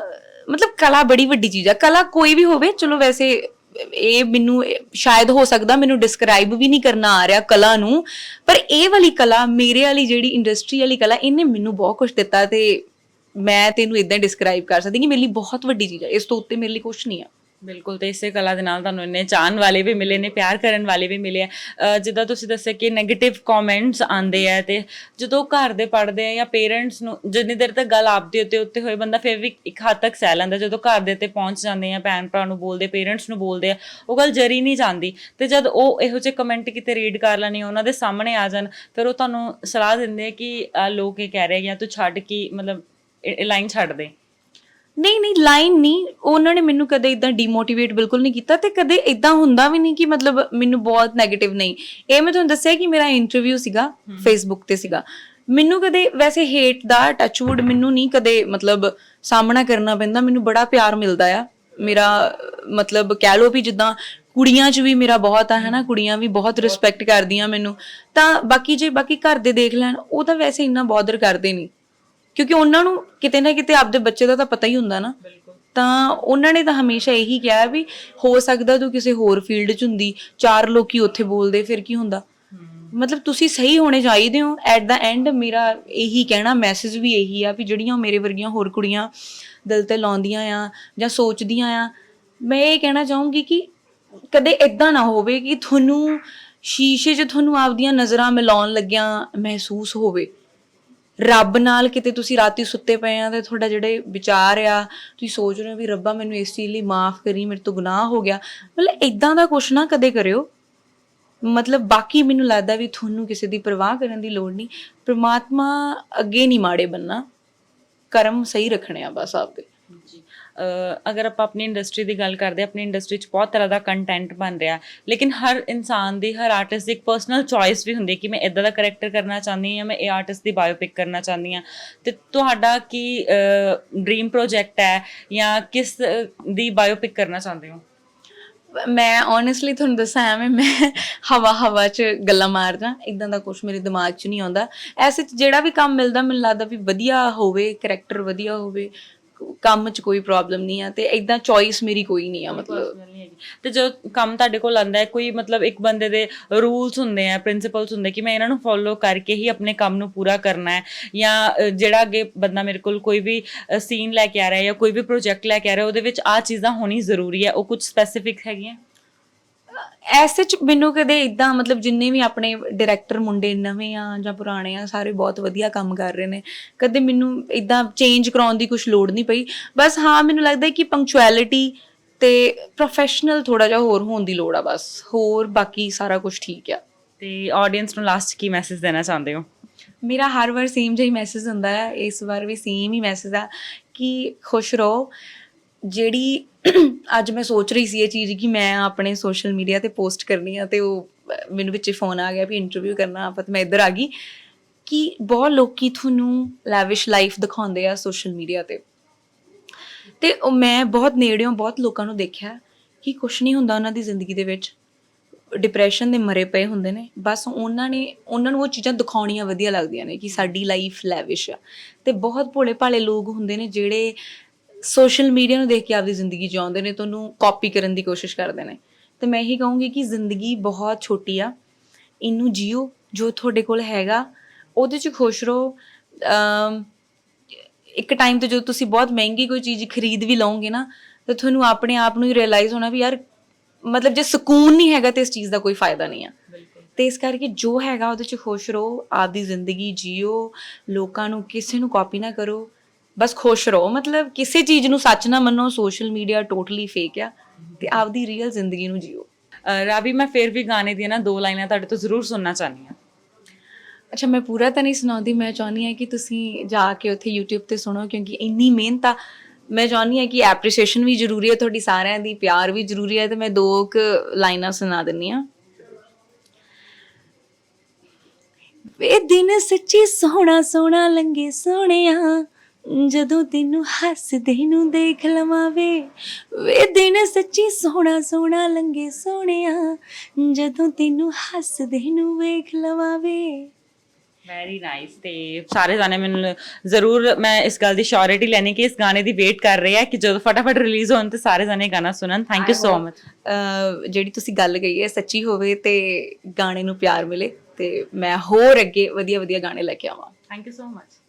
ਮਤਲਬ ਕਲਾ ਬੜੀ ਵੱਡੀ ਚੀਜ਼ ਆ। ਕਲਾ ਕੋਈ ਵੀ ਹੋਵੇ, ਚਲੋ ਵੈਸੇ ਇਹ ਮੈਨੂੰ, ਸ਼ਾਇਦ ਹੋ ਸਕਦਾ ਮੈਨੂੰ ਡਿਸਕ੍ਰਾਈਬ ਵੀ ਨਹੀਂ ਕਰਨਾ ਆ ਰਿਹਾ ਕਲਾ ਨੂੰ, ਪਰ ਇਹ ਵਾਲੀ ਕਲਾ ਮੇਰੇ ਵਾਲੀ ਜਿਹੜੀ ਇੰਡਸਟਰੀ ਵਾਲੀ ਕਲਾ, ਇਹਨੇ ਮੈਨੂੰ ਬਹੁਤ ਕੁਝ ਦਿੱਤਾ ਤੇ ਮੈਂ ਤੈਨੂੰ ਇਦਾਂ ਡਿਸਕ੍ਰਾਈਬ ਕਰ ਸਕਦੀ ਕਿ ਮੇਰੇ ਲਈ ਬਹੁਤ ਵੱਡੀ ਚੀਜ਼ ਹੈ ਇਸ ਤੋਂ ਉੱਤੇ ਮੇਰੇ ਲਈ ਕੁਝ ਨਹੀਂ ਆ। ਬਿਲਕੁਲ, ਤੇ ਇਸੇ ਕਲਾ ਦੇ ਨਾਲ ਤੁਹਾਨੂੰ ਇੰਨੇ ਚਾਹਣ ਵਾਲੇ ਵੀ ਮਿਲੇ ਨੇ ਪਿਆਰ ਕਰਨ ਵਾਲੇ ਵੀ ਮਿਲੇ ਆ। ਜਿੱਦਾਂ ਤੁਸੀਂ ਦੱਸਿਆ ਕਿ 네ਗੇਟਿਵ ਕਮੈਂਟਸ ਆਉਂਦੇ ਆ, ਤੇ ਜਦੋਂ ਘਰ ਦੇ ਪੜਦੇ ਆ ਜਾਂ ਪੇਰੈਂਟਸ ਨੂੰ ਜਿੰਨੀ ਦੇਰ ਤੱਕ ਗੱਲ ਆਪਦੇ ਉੱਤੇ ਉੱਤੇ ਹੋਏ ਬੰਦਾ ਫਿਰ ਵੀ ਇੱਕ ਹੱਦ ਤੱਕ ਸਹਿ ਲੈਂਦਾ। ਜਦੋਂ ਘਰ ਦੇ ਉੱਤੇ ਪਹੁੰਚ ਜਾਂਦੇ ਆ ਭੈਣ ਭਰਾ ਨੂੰ ਬੋਲਦੇ ਪੇਰੈਂਟਸ ਨੂੰ ਬੋਲਦੇ ਆ, ਉਹ ਗੱਲ ਜਰੀ ਨਹੀਂ ਜਾਂਦੀ। ਤੇ ਜਦ ਉਹ ਇਹੋ ਜਿਹੇ ਕਮੈਂਟ ਕਿਤੇ ਰੀਡ ਕਰ ਲੈਣੀ ਉਹਨਾਂ ਦੇ ਸਾਹਮਣੇ ਆ ਜਾਣ, ਫਿਰ ਉਹ ਤੁਹਾਨੂੰ ਸਲਾਹ ਦਿੰਦੇ ਆ ਕਿ ਲੋਕ ਇਹ ਕਹਿ ਰਹੇ ਆ ਤੂੰ ਛੱਡ ਕੀ, ਮਤਲਬ ਲਾਈਨ ਛੱਡ ਦੇ। ਨਹੀਂ ਨਹੀਂ ਲਾਈਨ ਨਹੀਂ। ਉਹਨਾਂ ਨੇ ਮੈਨੂੰ ਕਦੇ ਇਦਾਂ ਡੀਮੋਟੀਵੇਟ ਬਿਲਕੁਲ ਨਹੀਂ ਕੀਤਾ ਤੇ ਕਦੇ ਇਦਾਂ ਹੁੰਦਾ ਵੀ ਨਹੀਂ ਕਿ ਮਤਲਬ ਮੈਨੂੰ ਬਹੁਤ 네ਗੇਟਿਵ ਨਹੀਂ। ਇਹ ਮੈਂ ਤੁਹਾਨੂੰ ਦੱਸਿਆ ਕਿ ਮੇਰਾ ਇੰਟਰਵਿਊ ਸੀਗਾ ਫੇਸਬੁੱਕ ਤੇ ਸੀਗਾ। ਮੈਨੂੰ ਕਦੇ ਵੈਸੇ ਹੇਟ ਦਾ ਟੱਚਵੁੱਡ ਮੈਨੂੰ ਨਹੀਂ ਕਦੇ ਮਤਲਬ ਸਾਹਮਣਾ ਕਰਨਾ ਪੈਂਦਾ। ਮੈਨੂੰ ਬੜਾ ਪਿਆਰ ਮਿਲਦਾ ਆ। ਮੇਰਾ ਮਤਲਬ ਕਹਿ ਲਓ ਵੀ ਜਿੱਦਾਂ ਕੁੜੀਆਂ 'ਚ ਵੀ ਮੇਰਾ ਬਹੁਤ ਆ ਹਨਾ? ਕੁੜੀਆਂ ਵੀ ਬਹੁਤ ਰਿਸਪੈਕਟ ਕਰਦੀਆਂ ਮੈਨੂੰ। ਤਾਂ ਬਾਕੀ ਜੇ ਬਾਕੀ ਘਰ ਦੇ ਦੇਖ ਲੈਣ ਉਹ ਤਾਂ ਵੈਸੇ ਇੰਨਾ ਬੌਦਰ ਕਰਦੇ ਨਹੀਂ। ਕਿਉਂਕਿ ਉਹਨਾਂ ਨੂੰ ਕਿਤੇ ਨਾ ਕਿਤੇ ਆਪਦੇ ਬੱਚੇ ਦਾ ਤਾਂ ਪਤਾ ਹੀ ਹੁੰਦਾ ਨਾ। ਤਾਂ ਉਹਨਾਂ ਨੇ ਤਾਂ ਹਮੇਸ਼ਾ ਇਹੀ ਕਿਹਾ ਵੀ ਹੋ ਸਕਦਾ ਤੂੰ ਕਿਸੇ ਹੋਰ ਫੀਲਡ 'ਚ ਹੁੰਦੀ ਚਾਰ ਲੋਕੀ ਉੱਥੇ ਬੋਲਦੇ ਫਿਰ ਕੀ ਹੁੰਦਾ? ਮਤਲਬ ਤੁਸੀਂ ਸਹੀ ਹੋਣੇ ਚਾਹੀਦੇ ਹੋ। ਐਟ ਦਾ ਐਂਡ ਮੇਰਾ ਇਹੀ ਕਹਿਣਾ ਮੈਸੇਜ ਵੀ ਇਹੀ ਆ ਵੀ ਜਿਹੜੀਆਂ ਮੇਰੇ ਵਰਗੀਆਂ ਹੋਰ ਕੁੜੀਆਂ ਦਿਲ ਤੇ ਲਾਉਂਦੀਆਂ ਆ ਜਾਂ ਸੋਚਦੀਆਂ ਆ ਮੈਂ ਇਹ ਕਹਿਣਾ ਚਾਹੂੰਗੀ ਕਿ ਕਦੇ ਇਦਾਂ ਨਾ ਹੋਵੇ ਕਿ ਤੁਹਾਨੂੰ ਸ਼ੀਸ਼ੇ 'ਚ ਤੁਹਾਨੂੰ ਆਪਦੀਆਂ ਨਜ਼ਰਾਂ ਮਿਲਾਉਣ ਲੱਗਿਆਂ ਮਹਿਸੂਸ ਹੋਵੇ। ਰੱਬ ਨਾਲ ਕਿਤੇ ਤੁਸੀਂ ਰਾਤੀ ਸੁੱਤੇ ਪਏ ਆ ਤੇ ਤੁਹਾਡਾ ਜਿਹੜੇ ਵਿਚਾਰ ਆ, ਤੁਸੀਂ ਸੋਚ ਰਹੇ ਹੋ ਵੀ ਰੱਬਾ ਮੈਨੂੰ ਇਸ ਚੀਜ਼ ਲਈ ਮਾਫ ਕਰੀ, ਮੇਰੇ ਤੋਂ ਗੁਨਾਹ ਹੋ ਗਿਆ। ਮਤਲਬ ਇਦਾਂ ਦਾ ਕੁਛ ਨਾ ਕਦੇ ਕਰਿਓ। ਮਤਲਬ ਬਾਕੀ ਮੈਨੂੰ ਲੱਗਦਾ ਵੀ ਤੁਹਾਨੂੰ ਕਿਸੇ ਦੀ ਪਰਵਾਹ ਕਰਨ ਦੀ ਲੋੜ ਨਹੀਂ। ਪ੍ਰਮਾਤਮਾ ਅੱਗੇ ਨਹੀਂ ਮਾੜੇ ਬੰਨਾ ਕਰਮ ਸਹੀ ਰੱਖਣੇ ਆ ਬਸ ਆਪਦੇ। ਅਗਰ ਆਪਾਂ ਆਪਣੀ ਇੰਡਸਟਰੀ ਦੀ ਗੱਲ ਕਰਦੇ ਹਾਂ, ਆਪਣੀ ਇੰਡਸਟਰੀ 'ਚ ਬਹੁਤ ਤਰ੍ਹਾਂ ਦਾ ਕੰਟੈਂਟ ਬਣ ਰਿਹਾ। ਲੇਕਿਨ ਹਰ ਇਨਸਾਨ ਦੀ, ਹਰ ਆਰਟਿਸਟ ਦੀ ਇੱਕ ਪਰਸਨਲ ਚੋਇਸ ਵੀ ਹੁੰਦੀ ਹੈ ਕਿ ਮੈਂ ਇਦਾਂ ਦਾ ਕੈਰੈਕਟਰ ਕਰਨਾ ਚਾਹੁੰਦੀ ਹਾਂ ਮੈਂ ਇਹ ਆਰਟਿਸਟ ਦੀ ਬਾਇਓਪਿਕ ਕਰਨਾ ਚਾਹੁੰਦੀ ਹਾਂ। ਤੇ ਤੁਹਾਡਾ ਕੀ ਡ੍ਰੀਮ ਪ੍ਰੋਜੈਕਟ ਹੈ ਜਾਂ ਕਿਸ ਦੀ ਬਾਇਓਪਿਕ ਕਰਨਾ ਚਾਹੁੰਦੇ ਹੋ? ਮੈਂ ਓਨੈਸਟਲੀ ਤੁਹਾਨੂੰ ਦੱਸਾਂ, ਐਵੇਂ ਮੈਂ ਹਵਾ ਹਵਾ 'ਚ ਗੱਲਾਂ ਮਾਰਦਾ ਇਦਾਂ ਦਾ ਕੁਝ ਮੇਰੇ ਦਿਮਾਗ 'ਚ ਨਹੀਂ ਆਉਂਦਾ। ਐਸੇ 'ਚ ਜਿਹੜਾ ਵੀ ਕੰਮ ਮਿਲਦਾ, ਮੈਨੂੰ ਲੱਗਦਾ ਵੀ ਵਧੀਆ ਹੋਵੇ ਕੈਰੈਕਟਰ ਵਧੀਆ ਹੋਵੇ ਕੰਮ 'ਚ ਕੋਈ ਪ੍ਰੋਬਲਮ ਨਹੀਂ ਆ ਤੇ ਇਦਾਂ ਚੋਇਸ ਮੇਰੀ ਕੋਈ ਨਹੀਂ ਆ ਮਤਲਬ। ਤੇ ਜੋ ਕੰਮ ਤੁਹਾਡੇ ਕੋਲ ਆਂਦਾ ਹੈ ਕੋਈ ਮਤਲਬ ਇੱਕ ਬੰਦੇ ਦੇ ਰੂਲਸ ਹੁੰਦੇ ਆ ਪ੍ਰਿੰਸੀਪਲਸ ਹੁੰਦੇ ਕਿ ਮੈਂ ਇਹਨਾਂ ਨੂੰ ਫੋਲੋ ਕਰਕੇ ਹੀ ਆਪਣੇ ਕੰਮ ਨੂੰ ਪੂਰਾ ਕਰਨਾ ਹੈ ਜਾਂ ਅ, ਜਿਹੜਾ ਅੱਗੇ ਬੰਦਾ ਮੇਰੇ ਕੋਲ ਕੋਈ ਵੀ ਸੀਨ ਲੈ ਕੇ ਆ ਰਿਹਾ ਹੈ ਜਾਂ ਕੋਈ ਵੀ ਪ੍ਰੋਜੈਕਟ ਲੈ ਕੇ ਆ ਰਿਹਾ ਉਹਦੇ ਵਿੱਚ ਆ ਚੀਜ਼ਾਂ ਹੋਣੀ ਜ਼ਰੂਰੀ ਹੈ ਉਹ ਕੁਝ ਸਪੈਸੀਫਿਕ ਹੈਗੀਆਂ ਐਸੇ ਚ ਮੈਨੂੰ ਕਦੇ ਇਦਾਂ ਮਤਲਬ ਜਿੰਨੇ ਵੀ ਆਪਣੇ ਡਾਇਰੈਕਟਰ ਮੁੰਡੇ ਨਵੇਂ ਆ ਜਾਂ ਪੁਰਾਣੇ ਆ ਸਾਰੇ ਬਹੁਤ ਵਧੀਆ ਕੰਮ ਕਰ ਰਹੇ ਨੇ। ਕਦੇ ਮੈਨੂੰ ਇਦਾਂ ਚੇਂਜ ਕਰਾਉਣ ਦੀ ਕੁਝ ਲੋੜ ਨਹੀਂ ਪਈ। ਬਸ ਹਾਂ ਮੈਨੂੰ ਲੱਗਦਾ ਕਿ ਪੰਕਚੁਅਲਿਟੀ ਤੇ ਪ੍ਰੋਫੈਸ਼ਨਲ ਥੋੜਾ ਜਿਹਾ ਹੋਰ ਹੋਣ ਦੀ ਲੋੜ ਆ ਬਸ। ਹੋਰ ਬਾਕੀ ਸਾਰਾ ਕੁਝ ਠੀਕ ਆ। ਤੇ ਆਡੀਅנס ਨੂੰ ਲਾਸਟ ਕੀ ਮੈਸੇਜ ਦੇਣਾ ਚਾਹੁੰਦੇ ਹੋ? ਮੇਰਾ ਹਰ ਵਾਰ ਸੇਮ ਜਿਹਾ ਹੀ ਮੈਸੇਜ ਹੁੰਦਾ ਹੈ ਇਸ ਵਾਰ ਵੀ ਸੇਮ ਹੀ ਮੈਸੇਜ ਆ ਕਿ ਖੁਸ਼ ਰਹੋ। ਜਿਹੜੀ ਅੱਜ ਮੈਂ ਸੋਚ ਰਹੀ ਸੀ ਇਹ ਚੀਜ਼ ਕਿ ਮੈਂ ਆਪਣੇ ਸੋਸ਼ਲ ਮੀਡੀਆ ਤੇ ਪੋਸਟ ਕਰਨੀ ਆ ਤੇ ਉਹ ਮੈਨੂੰ ਵਿੱਚ ਫੋਨ ਆ ਗਿਆ ਵੀ ਇੰਟਰਵਿਊ ਕਰਨਾ ਆਪਾਂ ਤੇ ਮੈਂ ਇੱਧਰ ਆ ਗਈ ਕਿ ਬਹੁਤ ਲੋਕੀ ਤੁਹਾਨੂੰ ਲੈਵਿਸ਼ ਲਾਈਫ ਦਿਖਾਉਂਦੇ ਆ ਸੋਸ਼ਲ ਮੀਡੀਆ ਤੇ। ਤੇ ਉਹ ਮੈਂ ਬਹੁਤ ਨੇੜਿਓਂ ਬਹੁਤ ਲੋਕਾਂ ਨੂੰ ਦੇਖਿਆ ਕਿ ਕੁਝ ਨਹੀਂ ਹੁੰਦਾ ਉਹਨਾਂ ਦੀ ਜ਼ਿੰਦਗੀ ਦੇ ਵਿੱਚ। ਡਿਪਰੈਸ਼ਨ ਦੇ ਮਰੇ ਪਏ ਹੁੰਦੇ ਨੇ, ਬਸ ਉਹਨਾਂ ਨੇ, ਉਹਨਾਂ ਨੂੰ ਉਹ ਚੀਜ਼ਾਂ ਦਿਖਾਉਣੀਆਂ ਵਧੀਆ ਲੱਗਦੀਆਂ ਨੇ ਕਿ ਸਾਡੀ ਲਾਈਫ ਲੈਵਿਸ਼ ਆ। ਤੇ ਬਹੁਤ ਭੋਲੇ ਭਾਲੇ ਲੋਕ ਹੁੰਦੇ ਨੇ ਜਿਹੜੇ ਸੋਸ਼ਲ ਮੀਡੀਆ ਨੂੰ ਦੇਖ ਕੇ ਆਪਦੀ ਜ਼ਿੰਦਗੀ ਜਿਉਂਦੇ ਨੇ ਤੁਹਾਨੂੰ ਕਾਪੀ ਕਰਨ ਦੀ ਕੋਸ਼ਿਸ਼ ਕਰਦੇ ਨੇ। ਤੇ ਮੈਂ ਇਹੀ ਕਹੂੰਗੀ ਕਿ ਜ਼ਿੰਦਗੀ ਬਹੁਤ ਛੋਟੀ ਆ। ਇਹਨੂੰ ਜੀਓ ਜੋ ਤੁਹਾਡੇ ਕੋਲ ਹੈਗਾ ਉਹਦੇ 'ਚ ਖੁਸ਼ ਰਹੋ। ਇੱਕ ਟਾਈਮ ਤੇ ਜਦੋਂ ਤੁਸੀਂ ਬਹੁਤ ਮਹਿੰਗੀ ਕੋਈ ਚੀਜ਼ ਖਰੀਦ ਵੀ ਲਓਗੇ ਨਾ ਤੇ ਤੁਹਾਨੂੰ ਆਪਣੇ ਆਪ ਨੂੰ ਹੀ ਰਿਅਲਾਈਜ਼ ਹੋਣਾ ਵੀ ਯਾਰ ਮਤਲਬ ਜੇ ਸਕੂਨ ਨਹੀਂ ਹੈਗਾ ਤੇ ਇਸ ਚੀਜ਼ ਦਾ ਕੋਈ ਫਾਇਦਾ ਨਹੀਂ ਆ। ਤੇ ਇਸ ਕਰਕੇ ਜੋ ਹੈਗਾ ਉਹਦੇ 'ਚ ਖੁਸ਼ ਰਹੋ ਆਪਦੀ ਜ਼ਿੰਦਗੀ ਜੀਓ। ਲੋਕਾਂ ਨੂੰ ਕਿਸੇ ਨੂੰ ਕਾਪੀ ਨਾ ਕਰੋ। ਬਸ ਖੁਸ਼ ਰਹੋ। ਮਤਲਬ ਕਿਸੇ ਚੀਜ਼ ਨੂੰ ਸੱਚ ਨਾ ਮੰਨੋ ਸੋਸ਼ਲ ਮੀਡੀਆ ਟੋਟਲੀ ਫੇਕ ਆ ਤੇ ਆਪਦੀ ਰੀਅਲ ਜ਼ਿੰਦਗੀ ਨੂੰ ਜੀਓ। ਅ, ਰਾਵੀ ਮੈਂ ਫਿਰ ਵੀ ਗਾਣੇ ਦੀਆਂ ਨਾ ਦੋ ਲਾਈਨਾਂ ਤੁਹਾਡੇ ਤੋਂ ਜ਼ਰੂਰ ਸੁਣਨਾ ਚਾਹਨੀ ਹਾਂ। ਅੱਛਾ ਮੈਂ ਪੂਰਾ ਤਾਂ ਨਹੀਂ ਸੁਣਾਉਂਦੀ। ਮੈਂ ਚਾਹੁੰਦੀ ਹਾਂ ਕਿ ਤੁਸੀਂ ਜਾ ਕੇ ਉੱਥੇ YouTube ਤੇ ਸੁਣੋ ਕਿਉਂਕਿ ਇੰਨੀ ਮਿਹਨਤ ਆ ਮੈਂ ਚਾਹੁੰਦੀ ਹਾਂ ਕਿ ਐਪਰੀਸੀਏਸ਼ਨ ਵੀ ਜ਼ਰੂਰੀ ਹੈ ਤੁਹਾਡੀ ਸਾਰਿਆਂ ਦੀ ਪਿਆਰ ਵੀ ਜ਼ਰੂਰੀ ਹੈ ਤੇ ਮੈਂ ਦੋ ਕੁ ਲਾਈਨਾਂ ਸੁਣਾ ਦਿੰਨੀ ਆ ਵੇ ਦਿਨ ਸੱਚੀ ਸੋਹਣਾ ਸੋਹਣਾ ਲੰਗੇ ਸੋਹਣਿਆ। ਜਦੋਂ ਤੈਨੂੰ ਹੱਸਦੇ ਨੂੰ ਦੇਖ ਲਵਾਂ ਵੇ ਵੇ ਦਿਨ ਸੱਚੀ ਸੋਹਣਾ ਸੋਹਣਾ ਲੰਗੇ ਸੋਹਣਿਆ ਜਦੋਂ ਤੈਨੂੰ ਹੱਸਦੇ ਨੂੰ ਵੇਖ ਲਵਾਂ ਵੇ। ਵੈਰੀ ਨਾਈਸ ਤੇ ਸਾਰੇ ਜਾਣੇ ਮੈਨੂੰ ਜ਼ਰੂਰ ਮੈਂ ਇਸ ਗੱਲ ਦੀ ਸ਼ੋਰਿਟੀ ਲੈਣੀ ਕਿ ਇਸ ਗਾਣੇ ਦੀ ਵੇਟ ਕਰ ਰਹੇ ਆ ਕਿ ਜਦੋਂ ਫਟਾਫਟ ਰਿਲੀਜ਼ ਹੋਣ ਤੇ ਸਾਰੇ ਜਾਣੇ ਗਾਣਾ ਸੁਣਨ। Thank you so much uh ਜਿਹੜੀ ਤੁਸੀਂ ਗੱਲ ਕਹੀ ਹੈ ਸੱਚੀ ਹੋਵੇ ਤੇ ਗਾਣੇ ਨੂੰ ਪਿਆਰ ਮਿਲੇ ਤੇ ਮੈਂ ਹੋਰ ਅੱਗੇ ਵਧੀਆ ਵਧੀਆ ਗਾਣੇ ਲੈ ਕੇ ਆਵਾਂ। Thank you so much